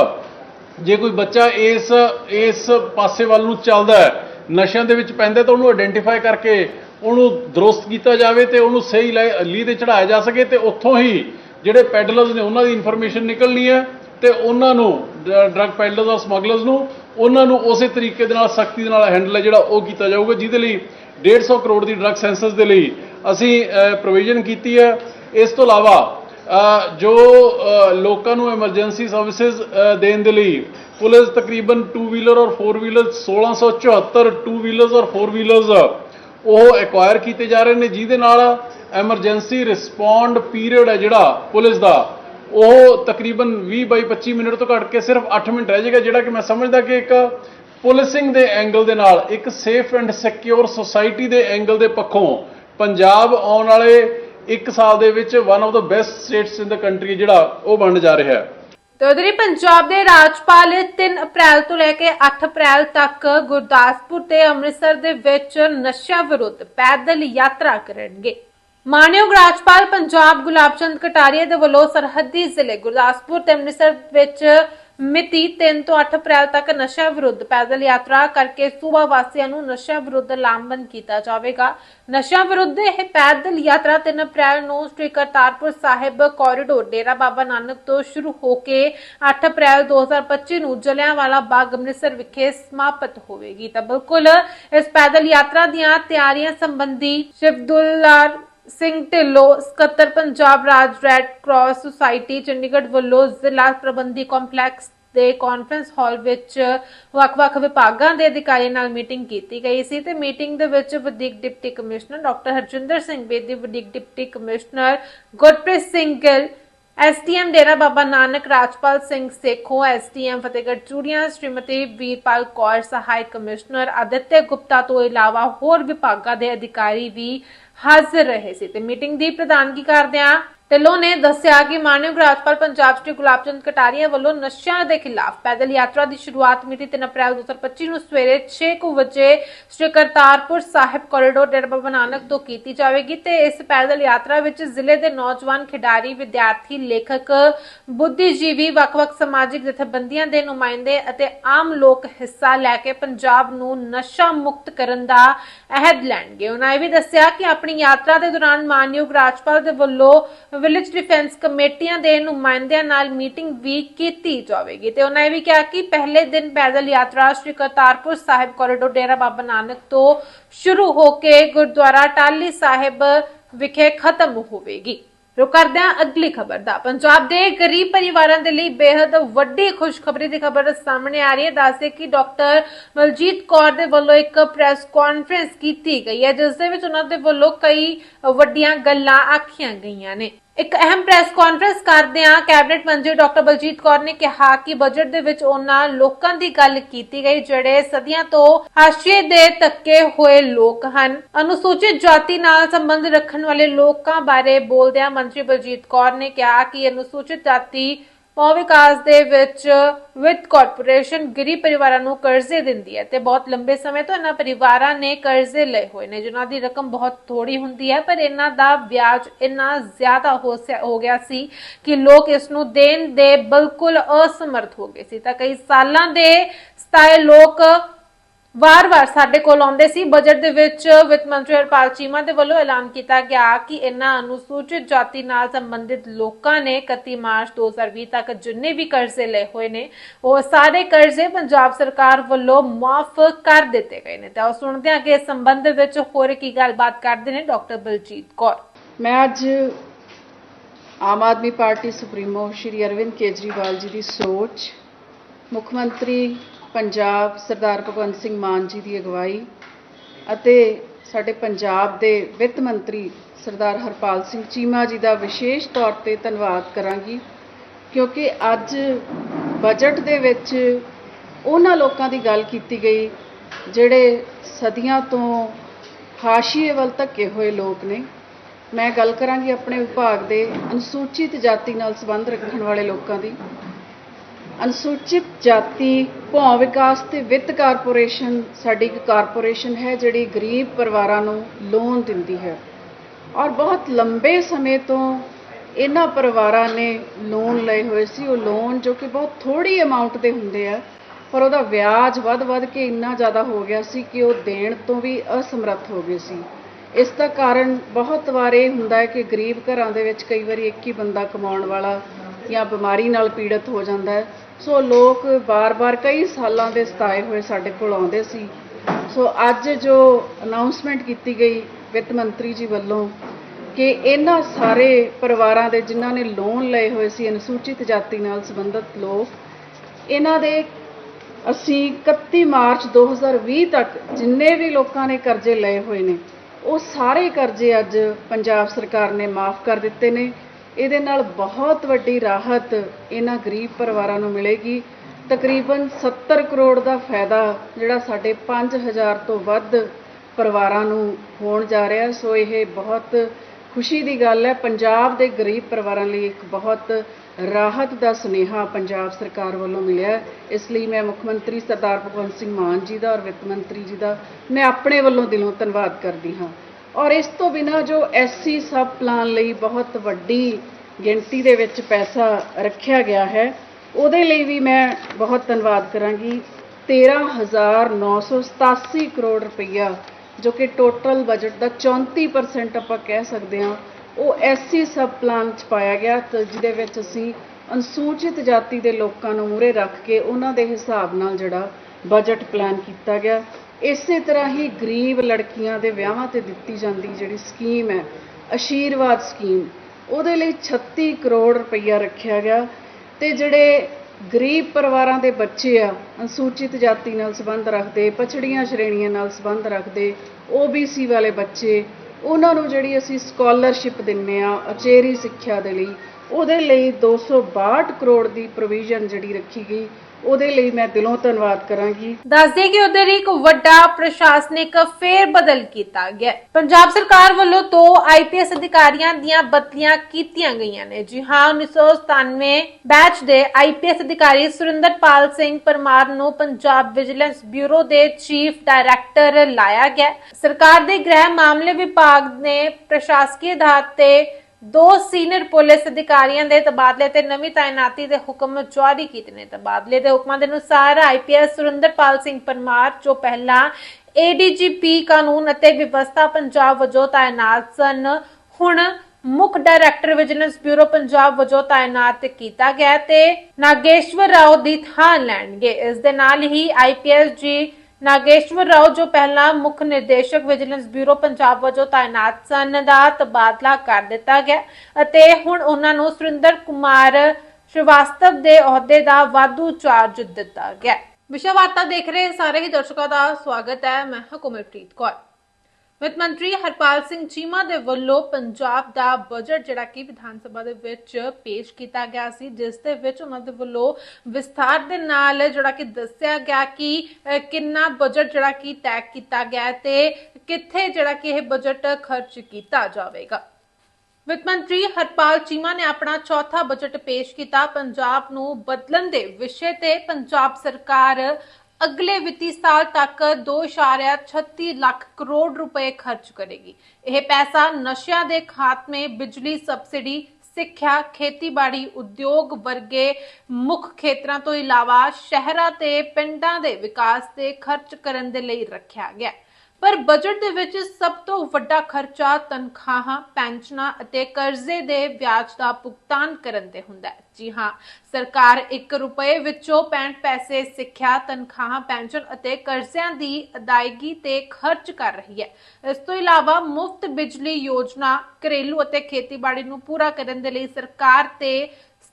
ਜੇ ਕੋਈ ਬੱਚਾ ਇਸ ਇਸ ਪਾਸੇ ਵੱਲ ਨੂੰ ਚੱਲਦਾ ਹੈ, ਨਸ਼ਿਆਂ ਦੇ ਵਿੱਚ ਪੈਂਦਾ ਤਾਂ ਉਹਨੂੰ ਆਇਡੈਂਟੀਫਾਈ ਕਰਕੇ ਉਹਨੂੰ ਦਰੁਸਤ ਕੀਤਾ ਜਾਵੇ ਤੇ ਉਹਨੂੰ ਸਹੀ ਲੀ ਤੇ ਚੜਾਇਆ ਜਾ ਸਕੇ ਤੇ ਉੱਥੋਂ ਹੀ ਜਿਹੜੇ ਪੈਡਲਰਸ ਨੇ ਉਹਨਾਂ ਦੀ ਇਨਫੋਰਮੇਸ਼ਨ ਨਿਕਲਣੀ ਹੈ ਤੇ ਉਹਨਾਂ ਨੂੰ ਡਰੱਗ ਪੈਡਲਰਸ ਔਰ ਸਮਗਲਰਸ ਨੂੰ ਉਹਨਾਂ ਨੂੰ ਉਸੇ ਤਰੀਕੇ ਦੇ ਨਾਲ, ਸਖਤੀ ਦੇ ਨਾਲ ਹੈਂਡਲ ਹੈ ਜਿਹੜਾ ਉਹ ਕੀਤਾ ਜਾਊਗਾ, ਜਿਹਦੇ ਲਈ 150 ਕਰੋੜ ਦੀ ਡਰੱਗ ਸੈਂਸਸ ਦੇ ਲਈ ਅਸੀਂ ਪ੍ਰੋਵੀਜ਼ਨ ਕੀਤੀ ਹੈ। ਇਸ ਤੋਂ ਇਲਾਵਾ ਜੋ ਲੋਕਾਂ ਨੂੰ ਐਮਰਜੈਂਸੀ ਸਰਵਿਸਿਜ਼ ਦੇਣ ਦੇ ਲਈ ਪੁਲਿਸ ਤਕਰੀਬਨ 2 ਵੀਲਰ ਔਰ 4 ਵੀਲਰ 1674 2 ਵੀਲਰਸ ਔਰ 4 ਵੀਲਰਸ ਉਹ ਐਕਵਾਇਰ ਕੀਤੇ ਜਾ ਰਹੇ ਨੇ, ਜਿਹਦੇ ਨਾਲ ਐਮਰਜੈਂਸੀ ਰਿਸਪੌਂਡ ਪੀਰੀਅਡ ਹੈ ਜਿਹੜਾ ਪੁਲਿਸ ਦਾ। ਉਹ ਤਕਰੀਬਨ 20 ਬਾਈ 25 ਮਿੰਟ ਤੋਂ ਘੱਟ ਕੇ ਸਿਰਫ 8 ਮਿੰਟ ਰਹਿ ਜਾਏਗਾ, ਜਿਹੜਾ ਕਿ ਮੈਂ ਸਮਝਦਾ ਕਿ ਇੱਕ ਪੁਲਿਸਿੰਗ ਦੇ ਐਂਗਲ ਦੇ ਨਾਲ, ਇੱਕ ਸੇਫ ਐਂਡ ਸਿਕਿਉਰ ਸੁਸਾਇਟੀ ਦੇ ਐਂਗਲ ਦੇ ਪੱਖੋਂ ਪੰਜਾਬ ਆਉਣ ਵਾਲੇ ਇੱਕ ਸਾਲ ਦੇ ਵਿੱਚ one of the best states in the country ਜਿਹੜਾ, ਉਹ ਬਣਨ ਜਾ ਰਿਹਾ ਹੈ। ਤੇ ਉਧਰ ਪੰਜਾਬ ਦੇ ਰਾਜਪਾਲ 3 ਅਪ੍ਰੈਲ ਤੋਂ ਲੈ ਕੇ 8 ਅਪ੍ਰੈਲ ਤੱਕ ਗੁਰਦਾਸਪੁਰ ਤੇ ਅੰਮ੍ਰਿਤਸਰ ਦੇ ਵਿੱਚ ਨਸ਼ਾ ਵਿਰੁੱਧ ਪੈਦਲ ਯਾਤਰਾ ਕਰਨਗੇ। ਮਾਨਯੋਗ ਰਾਜਪਾਲ ਪੰਜਾਬ ਗੁਲਾਬ ਚੰਦ ਕਟਾਰੀਆ ਦੇ ਵੱਲੋਂ ਸਰਹੱਦੀ ਜ਼ਿਲ੍ਹੇ ਗੁਰਦਾਸਪੁਰ ਤੇ ਅੰਮ੍ਰਿਤਸਰ ਵਿੱਚ ਮਿਤੀ 3 ਤੋਂ 8 ਅਪ੍ਰੈਲ ਤੱਕ ਨਸ਼ਾ ਵਿਰੁੱਧ ਪੈਦਲ ਯਾਤਰਾ ਕਰਕੇ ਸੂਬਾ ਵਾਸੀਆਂ ਨੂੰ ਨਸ਼ਾ ਵਿਰੁੱਧ ਲਾਮਬੰਦ ਕੀਤਾ ਜਾਵੇਗਾ। ਨਸ਼ਾ ਵਿਰੁੱਧ ਇਹ ਪੈਦਲ ਯਾਤਰਾ 3 ਅਪ੍ਰੈਲ ਨੂੰ ਸ੍ਰੀ ਕਰਤਾਰਪੁਰ ਸਾਹਿਬ ਕੋਰੀਡੋਰ ਡੇਰਾ ਬਾਬਾ ਨਾਨਕ ਤੋਂ ਸ਼ੁਰੂ ਹੋ ਕੇ 8 ਅਪ੍ਰੈਲ 2025 ਨੂੰ ਜਲਿਆਂਵਾਲਾ ਬਾਗ ਅੰਮ੍ਰਿਤਸਰ ਵਿਖੇ ਸਮਾਪਤ ਹੋਵੇਗੀ। ਤਾਂ ਬਿਲਕੁਲ ਇਸ ਪੈਦਲ ਯਾਤਰਾ ਦੀਆਂ ਤਿਆਰੀਆਂ ਸੰਬੰਧੀ ਸ਼ਿਵਦੁੱਲਾ ਸਿੰਘ ਢਿੱਲੋਂ, ਸਕੱਤਰ ਪੰਜਾਬ ਰਾਜ ਰੈੱਡ ਕਰਾਸ ਸੁਸਾਇਟੀ ਚੰਡੀਗੜ੍ਹ ਵੱਲੋਂ ਜ਼ਿਲ੍ਹਾ ਪ੍ਰਬੰਧੀ ਕੰਪਲੈਕਸ ਦੇ ਕਾਨਫਰੰਸ ਹਾਲ ਵਿੱਚ ਵੱਖ-ਵੱਖ ਵਿਭਾਗਾਂ ਦੇ ਅਧਿਕਾਰੀਆਂ ਨਾਲ ਮੀਟਿੰਗ ਕੀਤੀ ਗਈ ਸੀ ਤੇ ਮੀਟਿੰਗ ਦੇ ਵਿੱਚ ਵਧੀਕ deputy commissioner doctor Harjinder Singh Bedi, ਵਧੀਕ deputy commissioner Gurpreet Singh Gill SDM Dera Baba Nanak, Rajpal Singh Sekhon SDM Fatehgarh Churian, Shrimati Veerpal Kaur, ਸਹਾਇਕ ਕਮਿਸ਼ਨਰ ਆਦਿਤਯ ਗੁਪਤਾ ਤੋਂ ਇਲਾਵਾ ਹੋਰ ਵਿਭਾਗਾਂ ਦੇ ਅਧਿਕਾਰੀ ਵੀ ਹਾਜ਼ਰ ਰਹੇ ਸੀ ਤੇ ਮੀਟਿੰਗ ਦੀ ਪ੍ਰਧਾਨਗੀ ਕਰਦਿਆਂ ਢਿੱਲੋਂ ਨੇ ਦੱਸਿਆ ਕਿ ਮਾਨਯੋਗ ਰਾਜਪਾਲ ਪੰਜਾਬ ਸ੍ਰੀ ਗੁਲਾਬ ਚੰਦ ਕਟਾਰੀਆ ਵੱਲੋਂ ਨਸ਼ਿਆਂ ਦੇ ਖਿਲਾਫ ਪੈਦਲ ਯਾਤਰਾ ਦੀ ਸ਼ੁਰੂਆਤ ਮਿਤੀ 3 ਅਪ੍ਰੈਲ 2025 ਨੂੰ ਸਵੇਰੇ 6:00 ਵਜੇ ਸ੍ਰੀ ਕਰਤਾਰਪੁਰ ਸਾਹਿਬ ਕੋਰੀਡੋਰ ਡੇਰਾ ਬਾਬਾ ਨਾਨਕ ਤੋਂ ਕੀਤੀ ਜਾਵੇਗੀ ਤੇ ਇਸ ਪੈਦਲ ਯਾਤਰਾ ਵਿੱਚ ਜ਼ਿਲ੍ਹੇ ਦੇ ਨੌਜਵਾਨ, ਖਿਡਾਰੀ, ਵਿਦਿਆਰਥੀ, ਲੇਖਕ, ਬੁੱਧੀਜੀਵੀ, ਵੱਖ-ਵੱਖ ਸਮਾਜਿਕ ਜਥੇਬੰਦੀਆਂ ਦੇ ਨੁਮਾਇੰਦੇ ਅਤੇ ਆਮ ਲੋਕ ਹਿੱਸਾ ਲੈ ਕੇ ਪੰਜਾਬ ਨੂੰ ਨਸ਼ਾ ਮੁਕਤ ਕਰਨ ਦਾ ਅਹਿਦ ਲੈਣਗੇ। ਉਹਨਾਂ ਇਹ ਵੀ ਦੱਸਿਆ ਕਿ ਆਪਣੀ ਯਾਤਰਾ ਦੇ ਦੌਰਾਨ ਮਾਨਯੋਗ ਰਾਜਪਾਲ ਦੇ ਵੱਲੋਂ ਵਿਲੇਜ ਡਿਫੈਂਸ ਕਮੇਟੀਆਂ ਦੇ ਨੁਮਾਇੰਦਿਆਂ ਨਾਲ ਮੀਟਿੰਗ ਵੀ ਕੀਤੀ ਜਾਵੇਗੀ ਤੇ ਉਹਨਾਂ ਇਹ ਵੀ ਕਿਹਾ ਕਿ ਪਹਿਲੇ ਦਿਨ ਪੈਦਲ ਯਾਤਰਾ ਸ੍ਰੀ ਕਰਤਾਰਪੁਰ ਸਾਹਿਬ ਕੋਰੀਡੋਰ ਡੇਰਾ ਬਾਬਾ ਨਾਨਕ ਤੋਂ ਸ਼ੁਰੂ ਹੋ ਕੇ ਗੁਰਦੁਆਰਾ ਟਾਲੀ ਸਾਹਿਬ ਵਿਖੇ ਖਤਮ ਹੋਵੇਗੀ। ਰੁਕ ਕਰਦੇ ਹਾਂ ਅਗਲੀ ਖਬਰ ਦਾ। ਪੰਜਾਬ ਦੇ ਗਰੀਬ ਪਰਿਵਾਰਾਂ ਦੇ ਲਈ ਬੇहद ਵੱਡੀ ਖੁਸ਼ਖਬਰੀ ਦੀ ਖਬਰ ਸਾਹਮਣੇ ਆ ਰਹੀ ਹੈ। ਦੱਸਦੇ ਕਿ ਡਾਕਟਰ ਮਲਜੀਤ ਕੌਰ ਦੇ ਵੱਲੋਂ ਇੱਕ ਪ੍ਰੈਸ ਕਾਨਫਰੰਸ ਕੀਤੀ ਗਈ ਹੈ, ਜਿਸ ਦੇ ਵਿੱਚ ਉਹਨਾਂ ਦੇ ਵੱਲੋਂ ਕਈ ਵੱਡੀਆਂ ਗੱਲਾਂ ਆਖੀਆਂ ਗਈਆਂ ਨੇ। ਇੱਕ ਅਹਿਮ ਪ੍ਰੈਸ ਕਾਨਫਰੰਸ ਕਰਦਿਆਂ ਕੈਬਨਿਟ ਮੰਤਰੀ ਡਾਕਟਰ ਬਲਜੀਤ ਕੌਰ ਨੇ ਕਿਹਾ ਕਿ ਬਜਟ ਦੇ ਵਿੱਚ ਉਹਨਾਂ ਲੋਕਾਂ ਦੀ ਗੱਲ ਕੀਤੀ ਗਈ, ਜਿਹੜੇ ਸਦੀਆਂ ਤੋਂ ਹਾਸ਼ੀਏ ਦੇ ਤੱਕੇ ਹੋਏ ਲੋਕ ਹਨ। ਅਨੁਸੂਚਿਤ ਜਾਤੀ ਨਾਲ ਸੰਬੰਧ ਰੱਖਣ ਵਾਲੇ ਲੋਕਾਂ ਬਾਰੇ ਬੋਲਦਿਆਂ ਮੰਤਰੀ ਬਲਜੀਤ ਕੌਰ ਨੇ ਕਿਹਾ ਕਿ ਅਨੁਸੂਚਿਤ ਜਾਤੀ ਪੌ ਵਿਕਾਸ ਦੇ ਵਿੱਚ ਵਿੱਤ ਕਾਰਪੋਰੇਸ਼ਨ ਗਰੀਬ ਪਰਿਵਾਰਾਂ ਨੂੰ ਕਰਜ਼ੇ ਦਿੰਦੀ ਹੈ ਤੇ ਬਹੁਤ ਲੰਬੇ ਸਮੇਂ ਤੋਂ ਇਹਨਾਂ ਪਰਿਵਾਰਾਂ ਨੇ ਕਰਜ਼ੇ ਲਏ ਹੋਏ ਨੇ, ਜਿਨ੍ਹਾਂ ਦੀ ਰਕਮ ਬਹੁਤ ਥੋੜੀ ਹੁੰਦੀ ਹੈ, ਪਰ ਇਹਨਾਂ ਦਾ ਵਿਆਜ ਇੰਨਾ ਜ਼ਿਆਦਾ ਹੋ ਗਿਆ ਸੀ ਕਿ ਲੋਕ ਇਸ ਨੂੰ ਦੇਣ ਦੇ ਬਿਲਕੁਲ ਅਸਮਰਥ ਹੋ ਗਏ ਸੀ। ਤਾਂ ਕਈ ਸਾਲਾਂ ਦੇ ਸਤਾਏ ਲੋਕ ਵਾਰ-ਵਾਰ ਸਾਡੇ ਕੋਲ ਆਉਂਦੇ ਸੀ। ਬਜਟ ਦੇ ਵਿੱਚ ਵਿੱਤ ਮੰਤਰੀ ਹਰਪਾਲ ਚੀਮਾ ਦੇ ਵੱਲੋਂ ਐਲਾਨ ਕੀਤਾ ਗਿਆ ਕਿ ਇਹਨਾਂ ਅਨੁਸੂਚਿਤ ਜਾਤੀ ਨਾਲ ਸੰਬੰਧਿਤ ਲੋਕਾਂ ਨੇ 31 ਮਾਰਚ 2020 ਤੱਕ ਜਿੰਨੇ ਵੀ ਕਰਜ਼ੇ ਲਏ ਹੋਏ ਨੇ, ਉਹ ਸਾਰੇ ਕਰਜ਼ੇ ਪੰਜਾਬ ਸਰਕਾਰ ਵੱਲੋਂ ਮਾਫ ਕਰ ਦਿੱਤੇ ਗਏ ਨੇ। ਤਾਂ ਉਹ ਸੁਣਦੇ ਹਾਂ ਕਿ ਇਸ ਸੰਬੰਧ ਦੇ ਵਿੱਚ ਹੋਰ ਕੀ ਗੱਲਬਾਤ ਕਰਦੇ ਨੇ ਡਾਕਟਰ ਬਲਜੀਤ ਕੌਰ। ਮੈਂ ਅੱਜ ਆਮ ਆਦਮੀ ਪਾਰਟੀ ਸੁਪਰੀਮੋ ਸ਼੍ਰੀ ਅਰਵਿੰਦ ਕੇਜਰੀਵਾਲ ਜੀ ਦੀ ਸੋਚ, ਮੁੱਖ ਮੰਤਰੀ ਪੰਜਾਬ ਸਰਦਾਰ ਭਗਵੰਤ ਸਿੰਘ ਮਾਨ ਜੀ ਦੀ ਅਗਵਾਈ ਅਤੇ ਸਾਡੇ ਪੰਜਾਬ ਦੇ ਵਿੱਤ ਮੰਤਰੀ ਸਰਦਾਰ ਹਰਪਾਲ ਸਿੰਘ ਚੀਮਾ ਜੀ ਦਾ ਵਿਸ਼ੇਸ਼ ਤੌਰ ਤੇ ਧੰਨਵਾਦ ਕਰਾਂਗੀ, ਕਿਉਂਕਿ ਅੱਜ ਬਜਟ ਦੇ ਵਿੱਚ ਉਹਨਾਂ ਲੋਕਾਂ ਦੀ ਗੱਲ ਕੀਤੀ ਗਈ, ਜਿਹੜੇ ਸਦੀਆਂ ਤੋਂ ਹਾਸ਼ੀਏ ਵੱਲ ਧੱਕੇ ਹੋਏ ਲੋਕ ਨੇ। ਮੈਂ ਗੱਲ ਕਰਾਂਗੀ ਆਪਣੇ ਵਿਭਾਗ ਦੇ ਅਨੁਸੂਚਿਤ ਜਾਤੀ ਨਾਲ ਸੰਬੰਧ ਰੱਖਣ ਵਾਲੇ ਲੋਕਾਂ ਦੀ। ਅਨੁਸੂਚਿਤ ਜਾਤੀ ਭੌਂ ਵਿਕਾਸ ਤੇ ਵਿੱਤ ਕਾਰਪੋਰੇਸ਼ਨ ਸਾਡੀ ਇੱਕ ਕਾਰਪੋਰੇਸ਼ਨ ਹੈ ਜਿਹੜੀ ਗਰੀਬ ਪਰਿਵਾਰਾਂ ਨੂੰ ਲੋਨ ਦਿੰਦੀ ਹੈ। ਔਰ ਬਹੁਤ ਲੰਬੇ ਸਮੇਂ ਤੋਂ ਇਹਨਾਂ ਪਰਿਵਾਰਾਂ ਨੇ ਲੋਨ ਲਏ ਹੋਏ ਸੀ। ਉਹ ਲੋਨ ਜੋ ਕਿ ਬਹੁਤ ਥੋੜੀ ਅਮਾਉਂਟ ਦੇ ਹੁੰਦੇ ਆ, ਪਰ ਉਹਦਾ ਵਿਆਜ ਵੱਧ-ਵੱਧ ਕੇ ਇੰਨਾ ਜ਼ਿਆਦਾ ਹੋ ਗਿਆ ਸੀ ਕਿ ਉਹ ਦੇਣ ਤੋਂ ਵੀ ਅਸਮਰੱਥ ਹੋ ਗਏ ਸੀ। ਇਸ ਦਾ ਕਾਰਨ ਬਹੁਤ ਵਾਰ ਇਹ ਹੁੰਦਾ ਹੈ ਕਿ ਗਰੀਬ ਘਰਾਂ ਦੇ ਵਿੱਚ ਕਈ ਵਾਰੀ ਇੱਕ ਹੀ ਬੰਦਾ ਕਮਾਉਣ ਵਾਲਾ ਜਾਂ ਬਿਮਾਰੀ ਨਾਲ ਪੀੜਤ ਹੋ ਜਾਂਦਾ ਹੈ। ਸੋ ਲੋਕ ਬਾਰ-ਬਾਰ ਕਈ ਸਾਲਾਂ ਦੇ ਸਤਾਏ ਹੋਏ ਸਾਡੇ ਕੋਲ ਆਉਂਦੇ ਸੀ। ਸੋ ਅੱਜ ਜੋ ਅਨਾਉਂਸਮੈਂਟ ਕੀਤੀ ਗਈ ਵਿੱਤ ਮੰਤਰੀ ਜੀ ਵੱਲੋਂ ਕਿ ਇਹਨਾਂ ਸਾਰੇ ਪਰਿਵਾਰਾਂ ਦੇ ਜਿਨ੍ਹਾਂ ਨੇ ਲੋਨ ਲਏ ਹੋਏ ਸੀ, ਅਨੁਸੂਚਿਤ ਜਾਤੀ ਨਾਲ ਸੰਬੰਧਿਤ ਲੋਕ, ਇਹਨਾਂ ਦੇ ਅਸੀਂ 31 ਮਾਰਚ 2020 ਤੱਕ ਜਿੰਨੇ ਵੀ ਲੋਕਾਂ ਨੇ ਕਰਜ਼ੇ ਲਏ ਹੋਏ ਨੇ, ਉਹ ਸਾਰੇ ਕਰਜ਼ੇ ਅੱਜ ਪੰਜਾਬ ਸਰਕਾਰ ਨੇ ਮਾਫ ਕਰ ਦਿੱਤੇ ਨੇ। ਇਹਦੇ ਨਾਲ ਬਹੁਤ ਵੱਡੀ ਰਾਹਤ ਇਹਨਾਂ ਗਰੀਬ ਪਰਿਵਾਰਾਂ ਨੂੰ ਮਿਲੇਗੀ। ਤਕਰੀਬਨ 70 ਕਰੋੜ ਦਾ ਫਾਇਦਾ ਜਿਹੜਾ ਸਾਡੇ 5000 ਤੋਂ ਵੱਧ ਪਰਿਵਾਰਾਂ ਨੂੰ ਹੋਣ ਜਾ ਰਿਹਾ ਸੋ ਇਹ ਬਹੁਤ ਖੁਸ਼ੀ ਦੀ ਗੱਲ ਹੈ। ਪੰਜਾਬ ਦੇ ਗਰੀਬ ਪਰਿਵਾਰਾਂ ਲਈ ਇੱਕ ਬਹੁਤ ਰਾਹਤ ਦਾ ਸੁਨੇਹਾ ਪੰਜਾਬ ਸਰਕਾਰ ਵੱਲੋਂ ਮਿਲਿਆ ਇਸ ਲਈ ਮੈਂ ਮੁੱਖ ਮੰਤਰੀ ਸਰਦਾਰ ਭਗਵੰਤ ਸਿੰਘ ਮਾਨ ਜੀ ਦਾ ਔਰ ਵਿੱਤ ਮੰਤਰੀ ਜੀ ਦਾ ਮੈਂ ਆਪਣੇ ਵੱਲੋਂ ਦਿਲੋਂ ਧੰਨਵਾਦ ਕਰਦੀ ਹਾਂ। ਔਰ ਇਸ ਤੋਂ ਬਿਨਾ ਜੋ ਐਸਸੀ ਸਬ ਪਲਾਨ ਲਈ ਬਹੁਤ ਵੱਡੀ ਗਿਣਤੀ ਦੇ ਵਿੱਚ ਪੈਸਾ ਰੱਖਿਆ ਗਿਆ ਹੈ, ਉਹਦੇ ਲਈ ਵੀ ਮੈਂ ਬਹੁਤ ਧੰਨਵਾਦ ਕਰਾਂਗੀ। 13987 ਕਰੋੜ ਰੁਪਈਆ, ਜੋ ਕਿ ਟੋਟਲ ਬਜਟ ਦਾ 34% ਆਪਾਂ ਕਹਿ ਸਕਦੇ ਹਾਂ, ਉਹ ਐਸਸੀ ਸਬ ਪਲਾਨ ਚ ਪਾਇਆ ਗਿਆ ਜਿਹਦੇ ਵਿੱਚ ਅਸੀਂ ਅਨੁਸੂਚਿਤ ਜਾਤੀ ਦੇ ਲੋਕਾਂ ਨੂੰ ਮੂਰੇ ਰੱਖ ਕੇ ਉਹਨਾਂ ਦੇ ਹਿਸਾਬ ਨਾਲ ਜਿਹੜਾ ਬਜਟ ਪਲਾਨ ਕੀਤਾ ਗਿਆ। ਇਸੇ ਤਰ੍ਹਾਂ ਹੀ ਗਰੀਬ ਲੜਕੀਆਂ ਦੇ ਵਿਆਹਾਂ ਤੇ ਦਿੱਤੀ ਜਾਂਦੀ ਜਿਹੜੀ ਸਕੀਮ ਹੈ, ਅਸ਼ੀਰਵਾਦ ਸਕੀਮ, ਉਹਦੇ ਲਈ 36 ਕਰੋੜ ਰੁਪਈਆ ਰੱਖਿਆ ਗਿਆ ਤੇ ਜਿਹੜੇ ਗਰੀਬ ਪਰਿਵਾਰਾਂ ਦੇ ਬੱਚੇ ਆ, ਅਨੁਸੂਚਿਤ ਜਾਤੀ ਨਾਲ ਸੰਬੰਧ ਰੱਖਦੇ, ਪਛੜੀਆਂ ਸ਼੍ਰੇਣੀਆਂ ਨਾਲ ਸੰਬੰਧ ਰੱਖਦੇ OBC ਵਾਲੇ ਬੱਚੇ, ਉਹਨਾਂ ਨੂੰ ਜਿਹੜੀ ਅਸੀਂ ਸਕਾਲਰਸ਼ਿਪ ਦਿੰਨੇ ਆ, ਅਚੇਰੀ ਸਿੱਖਿਆ ਦੇ ਲਈ, ਉਹਦੇ ਲਈ 262 ਕਰੋੜ ਦੀ ਪ੍ਰੋਵੀਜ਼ਨ ਜਿਹੜੀ ਰੱਖੀ ਗਈ। ਉਹਦੇ ਲਈ ਮੈਂ ਦਿਲੋਂ ਧੰਨਵਾਦ ਕਰਾਂਗੀ। ਦੱਸਦੇ ਕਿ ਉਧਰ ਇੱਕ ਵੱਡਾ ਪ੍ਰਸ਼ਾਸਨਿਕ ਫੇਰ ਬਦਲ ਕੀਤਾ ਗਿਆ ਪੰਜਾਬ ਸਰਕਾਰ ਵੱਲੋਂ ਦੋ ਆਈਪੀਐਸ ਅਧਿਕਾਰੀਆਂ ਦੀਆਂ ਬਦਲੀਆਂ ਕੀਤੀਆਂ ਗਈਆਂ ਨੇ। ਜੀ ਹਾਂ 1997 ਬੈਚ ਦੇ ਆਈਪੀਐਸ ਅਧਿਕਾਰੀ ਸੁਰਿੰਦਰਪਾਲ ਸਿੰਘ ਪਰਮਾਰ ਨੂੰ ਪੰਜਾਬ ਵਿਜੀਲੈਂਸ ਬਿਊਰੋ ਦੇ ਚੀਫ ਡਾਇਰੈਕਟਰ ਲਾਇਆ ਗਿਆ ਸਰਕਾਰ ਦੇ ਗ੍ਰਹਿ ਮਾਮਲੇ ਵਿਭਾਗ ਨੇ ਪ੍ਰਸ਼ਾਸਕੀ ਆਧਾਰ ਤੇ ਦੋ ਸੀਨੀਅਰ ਪੁਲਿਸ ਅਧਿਕਾਰੀਆਂ ਦੇ ਤਬਾਦਲੇ ਤੇ ਨਵੀਂ ਤਾਇਨਾਤੀ ਦੇ ਹੁਕਮ ਜਾਰੀ ਕੀਤੇ ਨੇ। ਤਬਾਦਲੇ ਦੇ ਹੁਕਮਾਂ ਦੇ ਅਨੁਸਾਰ ਆਈਪੀਐਸ ਸੁਰਿੰਦਰਪਾਲ ਸਿੰਘ ਪਰਮਾਰ, ਜੋ ਪਹਿਲਾਂ ਏਡੀਜੀਪੀ ਕਾਨੂੰਨ ਅਤੇ ਵਿਵਸਥਾ ਪੰਜਾਬ ਵਜੋਂ ਤਾਇਨਾਤ ਸਨ, ਹੁਣ ਮੁੱਖ ਡਾਇਰੈਕਟਰ ਵਿਜੀਲੈਂਸ ਬਿਊਰੋ ਪੰਜਾਬ ਵਜੋਂ ਤਾਇਨਾਤ ਕੀਤਾ ਗਿਆ ਤੇ ਨਾਗੇਸ਼ਵਰ ਰਾਓ ਦੀ ਥਾਂ ਲੈਣਗੇ। ਇਸ ਦੇ ਨਾਲ ਹੀ ਆਈਪੀਐਸ ਜੀ ਨਾਗੇਸ਼ਵਰ ਰਾਓ, ਜੋ ਪਹਿਲਾਂ ਮੁੱਖ ਨਿਰਦੇਸ਼ਕ ਵਿਜੀਲੈਂਸ ਬਿਊਰੋ ਪੰਜਾਬ ਵਜੋਂ ਤਾਇਨਾਤ ਸਨ, ਦਾ ਤਬਾਦਲਾ ਕਰ ਦਿੱਤਾ ਗਿਆ ਅਤੇ ਹੁਣ ਉਹਨਾਂ ਨੂੰ ਸੁਰਿੰਦਰ ਕੁਮਾਰ ਸ਼੍ਰੀਵਾਸਤਵ ਦੇ ਅਹੁਦੇ ਦਾ ਵਾਧੂ ਚਾਰਜ ਦਿੱਤਾ ਗਿਆ ਵਿਸ਼ਾ ਵਾਰਤਾ ਦੇਖ ਰਹੇ ਸਾਰੇ ਹੀ ਦਰਸ਼ਕਾਂ ਦਾ ਸਵਾਗਤ ਹੈ। ਮੈਂ ਹਾਂ ਕੋਮਲਪ੍ਰੀਤ ਕੌਰ। ਵਿੱਤ ਮੰਤਰੀ ਹਰਪਾਲ ਸਿੰਘ ਚੀਮਾ ਦੇ ਵੱਲੋਂ ਪੰਜਾਬ ਦਾ ਬਜਟ, ਜਿਹੜਾ ਕਿ ਵਿਧਾਨ ਸਭਾ ਦੇ ਵਿੱਚ ਪੇਸ਼ ਕੀਤਾ ਗਿਆ ਸੀ, ਜਿਸ ਦੇ ਵਿੱਚ ਉਹਨਾਂ ਦੇ ਵੱਲੋਂ ਵਿਸਥਾਰ ਦੇ ਨਾਲ ਜਿਹੜਾ ਕਿ ਦੱਸਿਆ ਗਿਆ ਕਿ ਕਿੰਨਾ ਬਜਟ ਜਿਹੜਾ ਕਿ ਤੈਅ ਕੀਤਾ ਗਿਆ ਤੇ ਕਿੱਥੇ ਜਿਹੜਾ ਕਿ ਇਹ ਬਜਟ ਖਰਚ ਕੀਤਾ ਜਾਵੇਗਾ। ਵਿੱਤ ਮੰਤਰੀ ਹਰਪਾਲ ਚੀਮਾ ਨੇ ਆਪਣਾ ਚੌਥਾ ਬਜਟ ਪੇਸ਼ ਕੀਤਾ। ਪੰਜਾਬ ਨੂੰ ਬਦਲਣ ਦੇ ਵਿਸ਼ੇ ਤੇ ਪੰਜਾਬ ਸਰਕਾਰ ਅਗਲੇ ਵਿੱਤੀ ਸਾਲ ਤੱਕ 2.36 ਲੱਖ ਕਰੋੜ ਰੁਪਏ ਖਰਚ ਕਰੇਗੀ ਇਹ ਪੈਸਾ ਨਸ਼ਿਆਂ ਦੇ ਖਾਤਮੇ, ਬਿਜਲੀ ਸਬਸਿਡੀ, ਸਿੱਖਿਆ, ਖੇਤੀਬਾੜੀ, ਉਦਯੋਗ ਵਰਗੇ ਮੁੱਖ ਖੇਤਰਾਂ ਤੋਂ ਇਲਾਵਾ ਸ਼ਹਿਰਾਂ ਤੇ ਪਿੰਡਾਂ ਦੇ ਵਿਕਾਸ ਤੇ ਖਰਚ ਕਰਨ ਦੇ ਲਈ ਰੱਖਿਆ ਗਿਆ ਹੈ। ਪਰ ਬਜਟ ਦੇ ਵਿੱਚ ਸਭ ਤੋਂ ਵੱਡਾ ਖਰਚਾ ਤਨਖਾਹਾਂ, ਪੈਨਸ਼ਨਾਂ ਅਤੇ ਕਰਜ਼ੇ ਦੇ ਵਿਆਜ ਦਾ ਭੁਗਤਾਨ ਕਰਨ ਤੇ ਹੁੰਦਾ ਹੈ। ਜੀ ਹਾਂ, ਸਰਕਾਰ 1 ਰੁਪਏ ਵਿੱਚੋਂ 65 ਪੈਸੇ ਸਿੱਖਿਆ, ਤਨਖਾਹਾਂ, ਪੈਨਸ਼ਨ ਅਤੇ ਕਰਜ਼ਿਆਂ ਦੀ ਅਦਾਇਗੀ ਤੇ ਖਰਚ ਕਰ ਰਹੀ ਹੈ। ਇਸ ਤੋਂ ਇਲਾਵਾ ਮੁਫਤ ਬਿਜਲੀ ਯੋਜਨਾ ਘਰੇਲੂ ਅਤੇ ਖੇਤੀਬਾੜੀ ਨੂੰ ਪੂਰਾ ਕਰਨ ਦੇ ਲਈ ਸਰਕਾਰ ਤੇ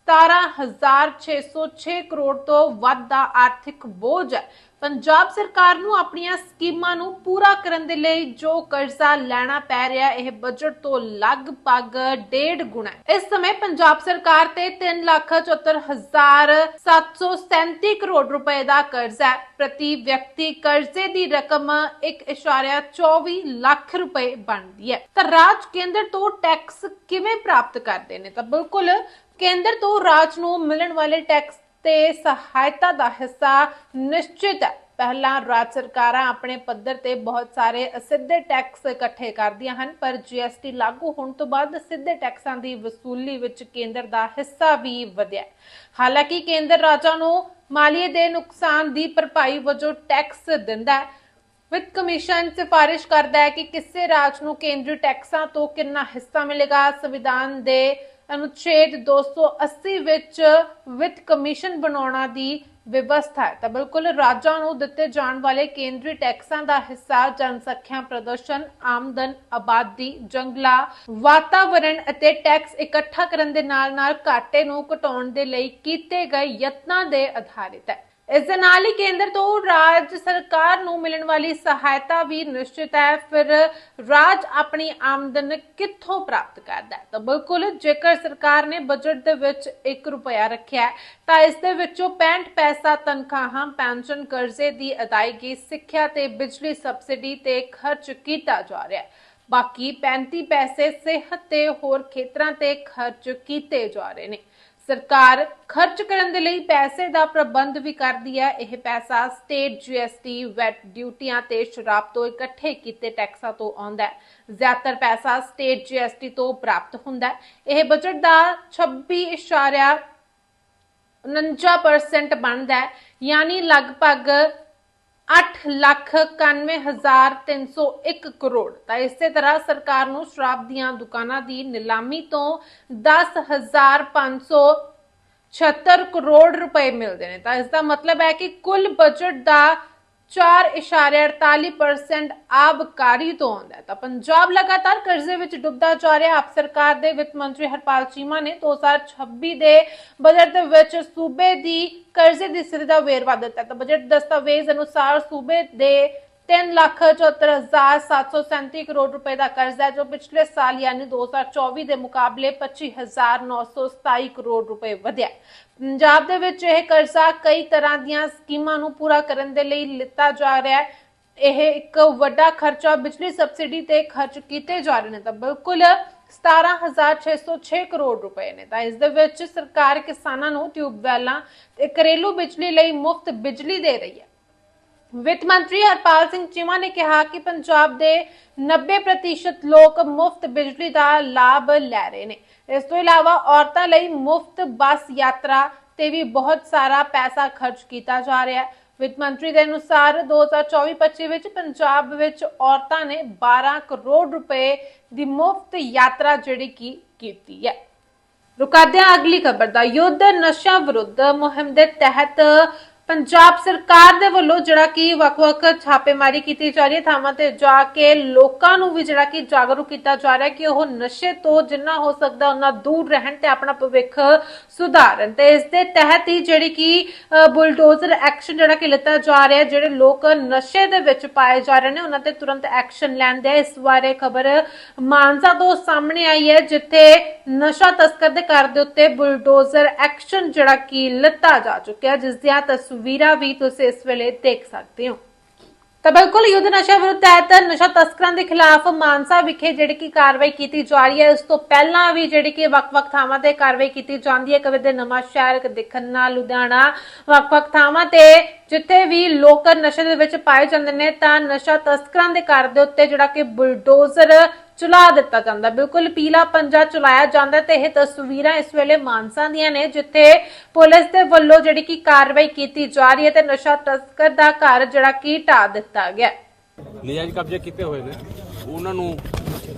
17606 ਕਰੋੜ ਤੋਂ ਵੱਧ ਦਾ ਆਰਥਿਕ ਬੋਝ ਹੈ। ਪੰਜਾਬ ਸਰਕਾਰ ਨੂੰ ਆਪਣੀਆਂ ਸਕੀਮਾਂ ਨੂੰ ਪੂਰਾ ਕਰਨ ਦੇ ਲਈ ਜੋ ਕਰਜ਼ਾ ਲੈਣਾ ਪੈ ਰਿਹਾ, ਇਹ ਬਜਟ ਤੋਂ ਲਗਭਗ ਡੇਢ ਗੁਣਾ ਇਸ ਸਮੇਂ ਪੰਜਾਬ ਸਰਕਾਰ ਤੇ 373737 ਕਰੋੜ ਰੁਪਏ ਦਾ ਕਰਜ਼ਾ ਹੈ। ਪ੍ਰਤੀ ਵਿਅਕਤੀ ਕਰਜ਼ੇ ਦੀ ਰਕਮ 1.24 ਲੱਖ ਰੁਪਏ ਬਣਦੀ ਹੈ। ਤਾਂ ਰਾਜ ਕੇਂਦਰ ਤੋਂ ਟੈਕਸ ਕਿਵੇਂ ਪ੍ਰਾਪਤ ਕਰਦੇ ਨੇ? ਤਾਂ ਬਿਲਕੁਲ ਕੇਂਦਰ ਤੋਂ ਰਾਜ ਨੂੰ ਮਿਲਣ ਵਾਲੇ ਟੈਕਸ ਤੇ ਸਹਾਇਤਾ ਦਾ ਹਿੱਸਾ ਨਿਸ਼ਚਿਤ ਹੈ। ਪਹਿਲਾਂ ਰਾਜ ਸਰਕਾਰਾਂ ਆਪਣੇ ਪੱਧਰ ਤੇ ਬਹੁਤ ਸਾਰੇ ਅਸਿੱਧੇ ਟੈਕਸ ਇਕੱਠੇ ਕਰਦੀਆਂ ਹਨ, ਪਰ ਜੀਐਸਟੀ ਲਾਗੂ ਹੋਣ ਤੋਂ ਬਾਅਦ ਸਿੱਧੇ ਟੈਕਸਾਂ ਦੀ ਵਸੂਲੀ ਵਿੱਚ ਕੇਂਦਰ ਦਾ ਹਿੱਸਾ ਵੀ ਵਧਿਆ ਹਾਲਾਂਕਿ ਕੇਂਦਰ ਰਾਜਾਂ ਨੂੰ ਮਾਲੀਏ ਦੇ ਨੁਕਸਾਨ ਦੀ ਭਰਪਾਈ ਵਜੋਂ ਟੈਕਸ ਦਿੰਦਾ ਹੈ। ਵਿੱਤ ਕਮਿਸ਼ਨ ਸਿਫਾਰਿਸ਼ ਕਰਦਾ ਹੈ ਕਿ ਕਿਸੇ ਰਾਜ ਨੂੰ ਕੇਂਦਰੀ ਟੈਕਸਾਂ ਤੋਂ ਕਿੰਨਾ ਹਿੱਸਾ ਮਿਲੇਗਾ, ਸੰਵਿਧਾਨ ਦੇ ਅਨੁਛੇਦ 280 ਵਿੱਚ ਵਿੱਤ ਕਮਿਸ਼ਨ ਬਣਾਉਣਾ ਦੀ ਵਿਵਸਥਾ ਹੈ। ਤਾਂ ਬਿਲਕੁਲ ਰਾਜਾਂ ਨੂੰ ਦਿੱਤੇ ਜਾਣ ਵਾਲੇ ਕੇਂਦਰੀ ਟੈਕਸਾਂ ਦਾ ਹਿੱਸਾ, ਜਨਸੰਖਿਆ ਪ੍ਰਦਰਸ਼ਨ, ਆਮਦਨ, ਆਬਾਦੀ, ਜੰਗਲਾ, ਵਾਤਾਵਰਣ ਅਤੇ ਟੈਕਸ ਇਕੱਠਾ ਕਰਨ ਦੇ ਨਾਲ-ਨਾਲ ਘਾਟੇ ਨੂੰ ਘਟਾਉਣ ਦੇ ਲਈ ਕੀਤੇ ਗਏ ਯਤਨਾਂ ਦੇ ਆਧਾਰਿਤ ਹੈ। ਇਸ ਦੇ ਨਾਲ ਹੀ ਕੇਂਦਰ ਤੋਂ ਰਾਜ ਸਰਕਾਰ ਨੂੰ ਮਿਲਣ ਵਾਲੀ ਸਹਾਇਤਾ ਵੀ ਨਿਸ਼ਚਿਤ ਹੈ। ਫਿਰ ਰਾਜ ਆਪਣੀ ਆਮਦਨ ਕਿੱਥੋਂ ਪ੍ਰਾਪਤ ਕਰਦਾ ਹੈ? ਤਾਂ ਬਿਲਕੁਲ, ਜੇਕਰ ਸਰਕਾਰ ਨੇ ਬਜਟ ਦੇ ਵਿੱਚ 1 ਰੁਪਿਆ ਰੱਖਿਆ ਤਾਂ ਇਸ ਦੇ ਵਿੱਚੋਂ 65 ਪੈਸਾ ਤਨਖਾਹਾਂ, ਪੈਨਸ਼ਨ ਕਰਜ਼ੇ ਦੀ ਅਦਾਇਗੀ, ਸਿੱਖਿਆ ਤੇ ਬਿਜਲੀ ਸਬਸਿਡੀ ਤੇ ਖਰਚ ਕੀਤਾ ਜਾ ਰਿਹਾ ਹੈ। ਬਾਕੀ 35 ਪੈਸੇ ਸਿਹਤ ਤੇ ਹੋਰ ਖੇਤਰਾਂ ਤੇ ਖਰਚ ਕੀਤੇ ਜਾ ਰਹੇ ਨੇ। ਸਰਕਾਰ ਖਰਚ ਕਰਨ ਦੇ ਲਈ ਪੈਸੇ ਦਾ ਪ੍ਰਬੰਧ ਵੀ ਕਰਦੀ ਹੈ। ਇਹ ਪੈਸਾ ਸਟੇਟ ਜੀਐਸਟੀ ਵੈਟ ਡਿਊਟੀਆਂ ਤੇ ਸ਼ਰਾਬ ਤੋਂ ਇਕੱਠੇ ਕੀਤੇ ਟੈਕਸਾਂ ਤੋਂ ਆਉਂਦਾ ਹੈ। ਜ਼ਿਆਦਾਤਰ ਪੈਸਾ ਸਟੇਟ ਜੀਐਸਟੀ ਤੋਂ ਪ੍ਰਾਪਤ ਹੁੰਦਾ ਹੈ। ਇਹ ਬਜਟ ਦਾ 26 49% ਬਣਦਾ ਹੈ। ਯਾਨੀ ਲਗਭਗ 8,91,301 ਕਰੋੜ। ਤਾਂ ਇਸੇ ਤਰ੍ਹਾਂ ਸਰਕਾਰ ਨੂੰ ਸ਼ਰਾਬ ਦੀਆਂ ਦੁਕਾਨਾਂ ਦੀ ਨਿਲਾਮੀ ਤੋਂ 10,576 ਕਰੋੜ ਰੁਪਏ ਮਿਲਦੇ ਨੇ। ਤਾਂ ਇਸ ਦਾ ਮਤਲਬ ਹੈ ਕਿ ਕੁੱਲ ਬਜਟ ਦਾ 4.48% ਆਬਕਾਰੀ ਤੋਂ ਆਉਂਦਾ ਤਾਂ ਪੰਜਾਬ ਲਗਾਤਾਰ ਕਰਜ਼ੇ ਵਿੱਚ ਡੁੱਬਦਾ ਜਾ ਰਿਹਾ ਆਪ ਸਰਕਾਰ ਦੇ ਵਿੱਤ ਮੰਤਰੀ ਹਰਪਾਲ ਚੀਮਾ ਨੇ 2026 ਦੇ ਬਜਟ ਦੇ ਵਿੱਚ ਸੂਬੇ ਦੀ ਕਰਜ਼ੇ ਦੀ ਸਥਿਤੀ ਦਾ ਵੇਰਵਾ ਦਿੱਤਾ ਤਾਂ ਬਜਟ ਦਸਤਾਵੇਜ਼ ਅਨੁਸਾਰ ਸੂਬੇ ਦੇ 374737 ਕਰੋੜ ਰੁਪਏ ਦਾ ਕਰਜ਼ਾ ਹੈ, ਜੋ ਪਿਛਲੇ ਸਾਲ ਯਾਨੀ 2024 ਦੇ ਮੁਕਾਬਲੇ 25927 ਕਰੋੜ ਰੁਪਏ ਵਧਿਆ ਪੰਜਾਬ ਦੇ ਵਿੱਚ ਇਹ ਕਰਜ਼ਾ ਕਈ ਤਰ੍ਹਾਂ ਦੀਆਂ ਸਕੀਮਾਂ ਨੂੰ ਪੂਰਾ ਕਰਨ ਦੇ ਲਈ ਲਿੱਤਾ ਜਾ ਰਿਹਾ ਹੈ। ਇਹ ਇੱਕ ਵੱਡਾ ਖਰਚਾ ਬਿਜਲੀ ਸਬਸਿਡੀ ਤੇ ਖਰਚ ਕੀਤੇ ਜਾ ਰਹੇ ਨੇ ਤਾਂ ਬਿਲਕੁਲ 17606 ਕਰੋੜ ਰੁਪਏ ਨੇ। ਤਾਂ ਇਸ ਦੇ ਵਿੱਚ ਸਰਕਾਰ ਕਿਸਾਨਾਂ ਨੂੰ ਟਿਊਬਵੈਲਾਂ ਤੇ ਘਰੇਲੂ ਬਿਜਲੀ ਲਈ ਮੁਫਤ ਬਿਜਲੀ ਦੇ ਰਹੀ ਹੈ। ਵਿੱਤ ਮੰਤਰੀ ਹਰਪਾਲ ਸਿੰਘ ਚੀਮਾ ਨੇ ਕਿਹਾ ਕਿ ਪੰਜਾਬ ਦੇ 90% ਲੋਕ ਮੁਫਤ ਬਿਜਲੀ ਦਾ ਲਾਭ ਲੈ ਰਹੇ ਨੇ। ਇਸ ਤੋਂ ਇਲਾਵਾ ਔਰਤਾਂ ਲਈ ਮੁਫਤ ਬੱਸ ਯਾਤਰਾ ਤੇ ਵੀ ਬਹੁਤ ਸਾਰਾ ਪੈਸਾ ਖਰਚ ਕੀਤਾ ਜਾ ਰਿਹਾ ਹੈ। ਵਿੱਤ ਮੰਤਰੀ ਦੇ ਅਨੁਸਾਰ 2024-25 ਵਿੱਚ ਪੰਜਾਬ ਵਿੱਚ ਔਰਤਾਂ ਨੇ 12 ਕਰੋੜ ਰੁਪਏ ਦੀ ਮੁਫਤ ਯਾਤਰਾ ਜਿਹੜੀ ਕੀ ਕੀਤੀ ਹੈ। ਰੁਕਾਦਿਆਂ ਅਗਲੀ ਖਬਰ ਦਾ, ਯੁੱਧ ਨਸ਼ਾ ਵਿਰੁੱਧ ਮੁਹਿੰਮ ਦੇ ਤਹਿਤ ਪੰਜਾਬ ਸਰਕਾਰ ਦੇ ਵੱਲੋਂ ਜਿਹੜਾ ਕਿ ਵੱਖ-ਵੱਖ ਛਾਪੇਮਾਰੀ ਕੀਤੀ ਜਾ ਰਹੀ ਹੈ, ਥਾਵਾਂ ਤੇ ਜਾ ਕੇ ਲੋਕਾਂ ਨੂੰ ਵੀ ਜਿਹੜਾ ਕਿ ਜਾਗਰੂਕ ਕੀਤਾ ਜਾ ਰਿਹਾ ਹੈ ਕਿ ਉਹ ਨਸ਼ੇ ਤੋਂ ਜਿੰਨਾ ਹੋ ਸਕਦਾ ਉਹਨਾਂ ਦੂਰ ਰਹਿਣ ਤੇ ਆਪਣਾ ਭਵਿੱਖ ਸੁਧਾਰਨ ਤੇ ਇਸ ਦੇ ਤਹਿਤ ਹੀ ਜਿਹੜੀ ਕਿ ਬੁਲਡੋਜ਼ਰ ਐਕਸ਼ਨ ਜਿਹੜਾ ਕਿ ਲਿੱਤਾ ਜਾ ਰਿਹਾ ਹੈ, ਜਿਹੜੇ ਲੋਕ ਨਸ਼ੇ ਦੇ ਵਿੱਚ ਪਾਏ ਜਾ ਰਹੇ ਨੇ, ਉਹਨਾਂ ਤੇ ਤੁਰੰਤ ਐਕਸ਼ਨ ਲੈਣ ਦੇ ਇਸ ਬਾਰੇ ਖਬਰ ਮਾਨਸਾ ਤੋਂ ਸਾਹਮਣੇ ਆਈ ਹੈ, ਜਿੱਥੇ ਨਸ਼ਾ ਤਸਕਰ ਦੇ ਘਰ ਦੇ ਉੱਤੇ ਬੁਲਡੋਜ਼ਰ ਐਕਸ਼ਨ ਜਿਹੜਾ ਕਿ ਲਿੱਤਾ ਜਾ ਚੁੱਕਿਆ ਜਿਸ ਦੀਆਂ ਤਸਵੀਰਾਂ ਵੀ ਤੁਸੀਂ ਇਸ ਵੇਲੇ ਦੇਖ ਸਕਦੇ ਹੋ। ਤਾਂ ਬਿਲਕੁਲ ਯੁੱਧ ਨਸ਼ਾ ਵਿਰੁੱਧ ਤਹਿਤ ਨਸ਼ਾ ਤਸਕਰਾਂ ਦੇ ਖਿਲਾਫ ਮਾਨਸਾ ਵਿਖੇ ਜਿਹੜੀ ਕਿ ਕਾਰਵਾਈ ਕੀਤੀ ਜਾ ਰਹੀ ਹੈ ਉਸ ਤੋਂ ਪਹਿਲਾਂ ਵੀ ਜਿਹੜੀ ਕਿ ਵੱਖ-ਵੱਖ ਥਾਵਾਂ ਤੇ ਕਾਰਵਾਈ ਕੀਤੀ ਜਾਂਦੀ ਹੈ। ਕਦੇ ਦੇ ਨਵਾਂ ਸ਼ਹਿਰ ਕਦੇ ਖੰਨਾ ਲੁਧਿਆਣਾ, ਵੱਖ-ਵੱਖ ਥਾਵਾਂ ਤੇ ਜਿੱਥੇ ਵੀ ਲੋਕ ਨਸ਼ੇ ਦੇ ਵਿੱਚ ਪਾਏ ਜਾਂਦੇ ਨੇ, ਤਾਂ ਨਸ਼ਾ ਤਸਕਰਾਂ ਦੇ ਘਰ ਦੇ ਉੱਤੇ ਜਿਹੜਾ ਕਿ ਬੁਲਡੋਜ਼ਰ ਚਲਾ ਦਿੱਤਾ ਜਾਂਦਾ। ਬਿਲਕੁਲ ਪੀਲਾ ਪੰਜਾ ਚਲਾਇਆ ਜਾਂਦਾ ਤੇ ਇਹ ਤਸਵੀਰਾਂ ਇਸ ਵੇਲੇ ਮਾਨਸਾ ਦੀਆਂ ਨੇ, ਜਿੱਥੇ ਪੁਲਿਸ ਦੇ ਵੱਲੋਂ ਜਿਹੜੀ ਕਿ ਕਾਰਵਾਈ ਕੀਤੀ ਜਾ ਰਹੀ ਹੈ ਤੇ ਨਸ਼ਾ ਤਸਕਰ ਦਾ ਘਰ ਜਿਹੜਾ ਕਿ ਢਾ ਦਿੱਤਾ ਗਿਆ। ਨਜਾਇਜ਼ ਕਬਜ਼ੇ ਕੀਤੇ ਹੋਏ ਨੇ। ਉਹਨਾਂ ਨੂੰ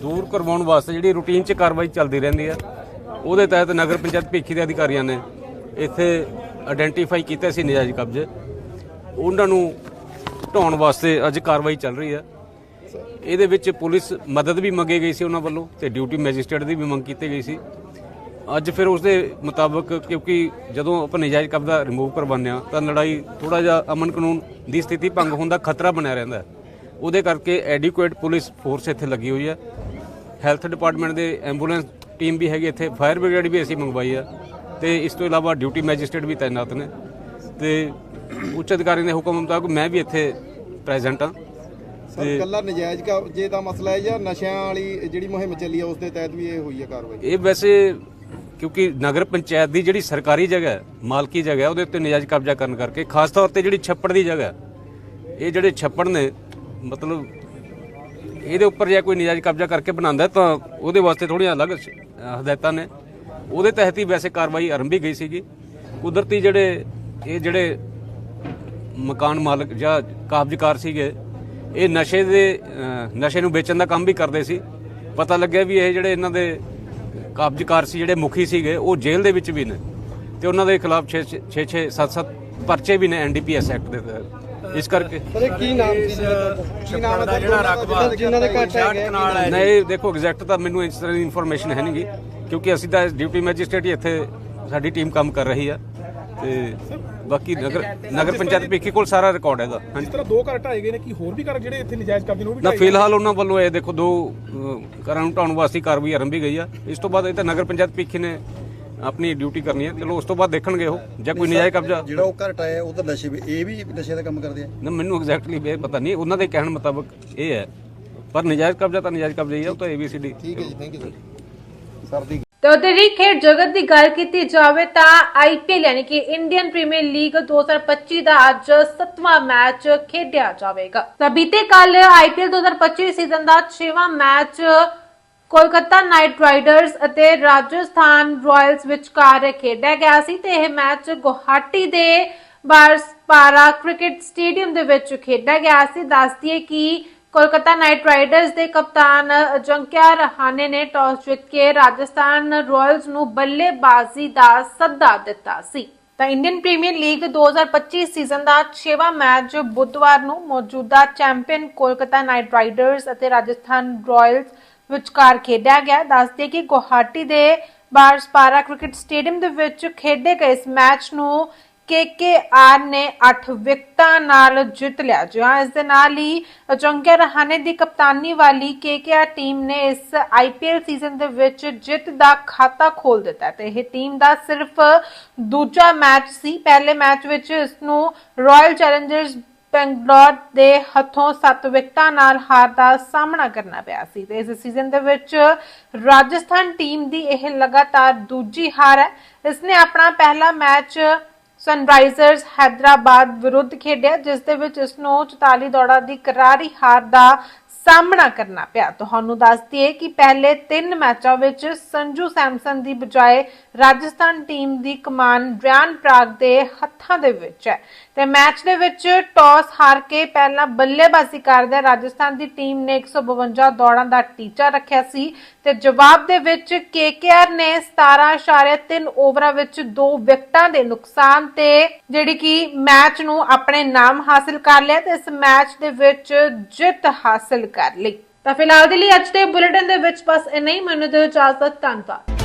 ਦੂਰ ਕਰਵਾਉਣ ਵਾਸਤੇ ਜਿਹੜੀ ਰੂਟੀਨ 'ਚ ਕਾਰਵਾਈ ਚੱਲਦੀ ਰਹਿੰਦੀ ਹੈ। ਉਹਦੇ ਤਹਿਤ ਨਗਰ ਪੰਚਾਇਤ ਭੀਖੀ ਦੇ ਅਧਿਕਾਰੀਆਂ ਨੇ ਇੱਥੇ ਆਇਡੈਂਟੀਫਾਈ ਕੀਤੇ ਸੀ ਨਜਾਇਜ਼ ਕਬਜ਼ੇ। ਉਹਨਾਂ ਨੂੰ ਢਾਉਣ ਵਾਸਤੇ ਅੱਜ ਕਾਰਵਾਈ ਚੱਲ ਰਹੀ ਹੈ। ਇਹਦੇ ਵਿੱਚ ਪੁਲਿਸ ਮਦਦ ਵੀ ਮੰਗੀ ਗਈ ਸੀ ਉਹਨਾਂ ਵੱਲੋਂ ਤੇ ਡਿਊਟੀ ਮੈਜਿਸਟਰੇਟ ਦੀ ਵੀ ਮੰਗ ਕੀਤੀ ਗਈ ਸੀ। ਅੱਜ ਫਿਰ ਉਸ ਦੇ ਮੁਤਾਬਕ ਕਿਉਂਕਿ ਜਦੋਂ ਆਪਾਂ ਨਜਾਇਜ਼ ਕਬਜ਼ਾ ਰਿਮੂਵ ਕਰਵਾਉਂਦੇ ਹਾਂ ਤਾਂ ਲੜਾਈ ਥੋੜਾ ਜਿਹਾ ਅਮਨ ਕਾਨੂੰਨ ਦੀ ਸਥਿਤੀ ਭੰਗ ਹੋਣ ਦਾ ਖਤਰਾ ਬਣਿਆ ਰਹਿੰਦਾ ਉਹਦੇ ਕਰਕੇ ਐਡਿਕੁਏਟ ਪੁਲਿਸ ਫੋਰਸ ਇੱਥੇ ਲੱਗੀ ਹੋਈ ਹੈ। ਹੈਲਥ ਡਿਪਾਰਟਮੈਂਟ ਦੇ ਐਂਬੂਲੈਂਸ ਟੀਮ ਵੀ ਹੈਗੀ ਇੱਥੇ ਫਾਇਰ ਬ੍ਰਿਗੇਡ ਵੀ ਅਸੀਂ ਮੰਗਵਾਈ ਆ ਤੇ ਇਸ ਤੋਂ ਇਲਾਵਾ ਡਿਊਟੀ ਮੈਜਿਸਟਰੇਟ ਵੀ ਤਾਇਨਾਤ ਨੇ ਤੇ ਉੱਚ ਅਧਿਕਾਰੀ ਦੇ ਹੁਕਮ ਮੁਤਾਬਕ ਮੈਂ ਵੀ ਇੱਥੇ ਪ੍ਰੈਜ਼ੈਂਟ ਹਾਂ। ਸਰ ਕੱਲਾ ਨਜਾਇਜ਼ ਕਬਜ਼ੇ ਦਾ ਮਸਲਾ ਹੈ ਜਾਂ ਨਸ਼ਿਆਂ ਵਾਲੀ ਜਿਹੜੀ ਮੁਹਿੰਮ ਚੱਲੀ ਹੈ ਉਸ ਦੇ ਤਹਿਤ ਵੀ ਇਹ ਹੋਈ ਹੈ ਕਾਰਵਾਈ। ਇਹ ਵੈਸੇ ਕਿਉਂਕਿ ਨਗਰ ਪੰਚਾਇਤ ਦੀ ਜਿਹੜੀ ਸਰਕਾਰੀ ਜਗ੍ਹਾ ਹੈ ਮਾਲਕੀ ਜਗ੍ਹਾ ਹੈ ਉਹਦੇ ਉੱਤੇ ਨਜਾਇਜ਼ ਕਬਜ਼ਾ ਕਰਨ ਕਰਕੇ ਖਾਸ ਤੌਰ ਤੇ ਜਿਹੜੀ ਛੱਪੜ ਦੀ ਜਗ੍ਹਾ ਇਹ ਜਿਹੜੇ ਛੱਪੜ ਨੇ ਮਤਲਬ ਇਹਦੇ ਉੱਪਰ ਜੇ ਕੋਈ ਨਜਾਇਜ਼ ਕਬਜ਼ਾ ਕਰਕੇ ਬਣਾਉਂਦਾ ਤਾਂ ਉਹਦੇ ਵਾਸਤੇ ਥੋੜੀਆਂ ਅਲੱਗ ਹਦਾਇਤਾਂ ਨੇ। ਉਹਦੇ ਤਹਿਤ ਹੀ ਵੈਸੇ ਕਾਰਵਾਈ ਆਰੰਭੀ ਗਈ ਸੀਗੀ। ਕੁਦਰਤੀ ਜਿਹੜੇ ਇਹ ਜਿਹੜੇ ਮਕਾਨ ਮਾਲਕ ਜਾਂ ਕਾਬਜ਼ਕਾਰ ਸੀਗੇ ਇਹ ਨਸ਼ੇ ਦੇ ਨਸ਼ੇ ਨੂੰ ਵੇਚਣ ਦਾ ਕੰਮ ਵੀ ਕਰਦੇ ਸੀ। ਪਤਾ ਲੱਗਿਆ ਵੀ ਇਹ ਜਿਹੜੇ ਇਹਨਾਂ ਦੇ ਕਾਬਜ਼ਕਾਰ ਸੀ ਜਿਹੜੇ ਮੁਖੀ ਸੀਗੇ ਉਹ ਜੇਲ੍ਹ ਦੇ ਵਿੱਚ ਵੀ ਨੇ। ਤੇ ਉਹਨਾਂ ਦੇ ਖਿਲਾਫ 6 6 6 7 7 ਪਰਚੇ ਵੀ ਨੇ ਐਨਡੀਪੀਐਸ ਐਕਟ ਦੇ ਤਹਿਤ। ਇਸ ਕਰਕੇ ਸਰ ਇਹ ਕੀ ਨਾਮ ਸੀ ਕੀ ਨਾਮ ਹੈ ਜਿਹੜਾ ਰਕਬਾ ਜਿਨ੍ਹਾਂ ਦੇ ਘੱਟ ਹੈਗੇ? ਨਹੀਂ ਦੇਖੋ ਐਗਜ਼ੈਕਟ ਤਾਂ ਮੈਨੂੰ ਇਸ ਤਰ੍ਹਾਂ ਦੀ ਇਨਫੋਰਮੇਸ਼ਨ ਹੈ ਨਹੀਂਗੀ ਕਿਉਂਕਿ ਅਸੀਂ ਤਾਂ ਡਿਊਟੀ ਮੈਜਿਸਟ੍ਰੇਟ ਹੀ ਇੱਥੇ ਸਾਡੀ ਟੀਮ ਕੰਮ ਕਰ ਰਹੀ ਆ। ਤੇ ਬਾਕੀ ਨਗਰ ਨਗਰ ਪੰਚਾਇਤ ਭਿੱਖੀ ਕੋਲ ਸਾਰਾ ਰਿਕਾਰਡ ਹੈ ਇਹਦਾ ਹਾਂਜੀ। ਜਿਸ ਤਰ੍ਹਾਂ ਦੋ ਘਰ ਢਾਏ ਗਏ ਨੇ ਕੀ ਹੋਰ ਵੀ ਘਰ ਜਿਹੜੇ ਇੱਥੇ ਨਜਾਇਜ਼ ਕਬਜ਼ੇ ਨੇ ਉਹ ਵੀ ਨਾ ਢਾਏ ਫਿਲਹਾਲ ਉਹਨਾਂ ਵੱਲੋਂ ਇਹ ਦੇਖੋ ਦੋ ਘਰਾਂ ਨੂੰ ਢਾਉਣ ਵਾਸਤੇ ਕਾਰਵਾਈ ਆਰੰਭੀ ਗਈ ਆ। ਇਸ ਤੋਂ ਬਾਅਦ ਇਹ ਤਾਂ ਨਗਰ ਪੰਚਾਇਤ ਭਿੱਖੀ ਨੇ ਆਪਣੀ ਡਿਊਟੀ ਕਰਨੀ ਹੈ ਚਲੋ ਉਸ ਤੋਂ ਬਾਅਦ ਦੇਖਣਗੇ ਉਹ ਜਾਂ ਕੋਈ ਨਜਾਇਜ਼ ਕਬਜ਼ਾ। ਜਿਹੜਾ ਉਹ ਘਰ ਟਾਇਆ ਉਹ ਤਾਂ ਨਸ਼ੇ ਵੀ ਇਹ ਵੀ ਨਸ਼ੇ ਦਾ ਕੰਮ ਕਰਦੇ ਆ। ਨਾ ਮੈਨੂੰ ਐਗਜ਼ੈਕਟਲੀ ਇਹ ਪਤਾ ਨਹੀਂ। ਉਹਨਾਂ ਦੇ ਕਹਿਣ ਮੁਤਾਬਕ ਇਹ ਹੈ। ਪਰ ਨਜਾਇਜ਼ ਕਬਜ਼ਾ ਤਾਂ ਨਜਾਇਜ਼ ਕਬਜ਼ਾ ਹੀ ਹੈ ਉਹ ਤਾਂ ਏਬੀਸੀਡੀ ਠੀਕ ਹੈ ਜੀ ਥੈਂਕ ਯੂ ਸਰ ਸਰ ਦੀ ਤੇ ਉਧਰ ਖੇਡ ਜਗਤ ਦੀ ਗੱਲ ਕੀਤੀ ਜਾਵੇ ਤਾਂ ਆਈਪੀਐਲ ਯਾਨੀ ਕਿ ਇੰਡੀਅਨ ਪ੍ਰੀਮੀਅਰ ਲੀਗ 2025 ਦਾ ਅੱਜ 7ਵਾਂ ਮੈਚ ਖੇਡਿਆ ਜਾਵੇਗਾ। ਤਾਂ ਬੀਤੇ ਕੱਲ ਆਈਪੀਐਲ 2025 ਸੀਜ਼ਨ ਦਾ 6ਵਾਂ ਮੈਚ ਕੋਲਕਾਤਾ ਨਾਈਟ ਰਾਈਡਰਸ ਅਤੇ ਰਾਜਸਥਾਨ ਰਾਇਲਸ ਵਿਚਕਾਰ ਖੇਡਿਆ ਗਿਆ ਸੀ ਤੇ ਇਹ ਮੈਚ ਗੁਹਾਟੀ ਦੇ ਬਾਰਸਪਾਰਾ ਕ੍ਰਿਕਟ ਸਟੇਡੀਅਮ ਦੇ ਵਿੱਚ ਖੇਡਿਆ ਗਿਆ ਸੀ। ਦੱਸਦੀਏ ਕਿ ਕੋਲਕਾਤਾ ਨਾਈਟ ਰਾਈਡਰਸ ਦੇ ਕਪਤਾਨ ਅਜੰਕਿਆ ਰਹਾਨੇ ਨੇ ਟਾਸ ਜਿੱਤ ਕੇ ਰਾਜਸਥਾਨ ਰਾਇਲਸ ਨੂੰ ਬੱਲੇਬਾਜ਼ੀ ਦਾ ਸੱਦਾ ਦਿੱਤਾ ਸੀ। ਤਾਂ ਇੰਡੀਅਨ ਪ੍ਰੀਮੀਅਰ ਲੀਗ 2025 ਸੀਜ਼ਨ ਦਾ 6ਵਾਂ ਮੈਚ ਬੁੱਧਵਾਰ ਨੂੰ ਮੌਜੂਦਾ ਚੈਂਪੀਅਨ ਕੋਲਕਾਤਾ ਨਾਈਟ ਰਾਈਡਰਸ ਅਤੇ ਰਾਜਸਥਾਨ ਰਾਇਲਸ ਵਿਚਕਾਰ ਖੇਡਿਆ ਗਿਆ। ਦੱਸਦੇ ਕਿ ਗੁਹਾਟੀ ਦੇ ਬਾਰਸਪਾਰਾ ਕ੍ਰਿਕਟ ਸਟੇਡੀਅਮ ਦੇ ਵਿੱਚ ਖੇਡੇ ਗਏ ਇਸ ਮੈਚ ਨੂੰ ਕੇਕੇਆਰ ਨੇ 8 ਵਿਕਟਾਂ ਨਾਲ ਜਿੱਤ ਲਿਆ। ਜਿਹਾ ਇਸ ਦੇ ਨਾਲ ਹੀ ਅਜੰਕਿਆ ਰਹਾਨੇ ਦੀ ਕਪਤਾਨੀ ਵਾਲੀ ਕੇਕੇਆਰ ਟੀਮ ਨੇ ਇਸ ਆਈਪੀਐਲ ਸੀਜ਼ਨ ਦੇ ਵਿੱਚ ਜਿੱਤ ਦਾ ਖਾਤਾ ਖੋਲ ਦਿੱਤਾ ਤੇ ਇਹ ਟੀਮ ਦਾ ਸਿਰਫ ਦੂਜਾ ਮੈਚ ਸੀ। ਪਹਿਲੇ ਮੈਚ ਵਿੱਚ ਇਸ ਨੂੰ ਰਾਇਲ ਚੈਲੰਜਰਸ ਬੈਂਗਲੌਰ ਦੇ ਹੱਥੋਂ 7 ਵਿਕਟਾਂ ਨਾਲ ਹਾਰ ਦਾ ਸਾਹਮਣਾ ਕਰਨਾ ਪਿਆ ਸੀ ਤੇ ਇਸ ਸੀਜ਼ਨ ਦੇ ਵਿੱਚ ਰਾਜਸਥਾਨ ਟੀਮ ਦੀ ਇਹ ਲਗਾਤਾਰ ਦੂਜੀ ਹਾਰ ਹੈ। ਇਸ ਨੇ ਆਪਣਾ ਪਹਿਲਾ ਮੈਚ ਸਨਰਾਈਜ਼ਰਸ ਹੈਦਰਾਬਾਦ ਵਿਰੁੱਧ ਖੇਡਿਆ, ਜਿਸ ਦੇ ਵਿੱਚ ਇਸ ਨੂੰ 44 ਦੌੜਾਂ ਦੀ ਕਰਾਰੀ ਹਾਰ ਦਾ ਸਾਹਮਣਾ ਕਰਨਾ ਪਿਆ। ਤੁਹਾਨੂੰ ਦੱਸ ਦਈਏ ਕਿ ਪਹਿਲੇ 3 ਮੈਚਾਂ ਵਿੱਚ ਸੰਜੂ ਸੈਮਸਨ ਦੀ ਬਜਾਏ ਰਾਜਸਥਾਨ ਟੀਮ ਦੀ ਕਮਾਨ ਰਿਆਨ ਪ੍ਰਾਗ ਦੇ ਹੱਥਾਂ ਦੇ ਵਿੱਚ ਹੈ। ਤੇ ਮੈਚ ਦੇ ਵਿੱਚ ਟਾਸ ਹਾਰ ਕੇ ਪਹਿਲਾਂ ਬੱਲੇਬਾਜ਼ੀ ਕਰਦਾ ਰਾਜਸਥਾਨ ਦੀ ਟੀਮ ਨੇ 152 ਦੌੜਾਂ ਦਾ ਟੀਚਾ ਰੱਖਿਆ ਸੀ ਤੇ ਜਵਾਬ ਦੇ ਵਿੱਚ ਕੇਕੇਆਰ ਨੇ 17.3 ਓਵਰਾਂ ਵਿੱਚ ਦੋ ਵਿਕਟਾਂ ਦੇ ਨੁਕਸਾਨ ਤੇ ਜਿਹੜੀ ਕਿ ਮੈਚ ਨੂੰ ਆਪਣੇ ਨਾਮ ਹਾਸਲ ਕਰ ਲਿਆ ਤੇ ਇਸ ਮੈਚ ਦੇ ਵਿੱਚ ਜਿੱਤ ਹਾਸਲ ਕਰ ਲਈ। ਤਾਂ ਫਿਲਹਾਲ ਦੇ ਲਈ ਅੱਜ ਦੇ ਬੁਲੇਟਿਨ ਦੇ ਵਿੱਚ ਬਸ ਇੰਨਾ ਹੀ। ਮੈਨੂੰ ਦਿਓ ਇਜਾਜ਼ਤ, ਧੰਨਵਾਦ।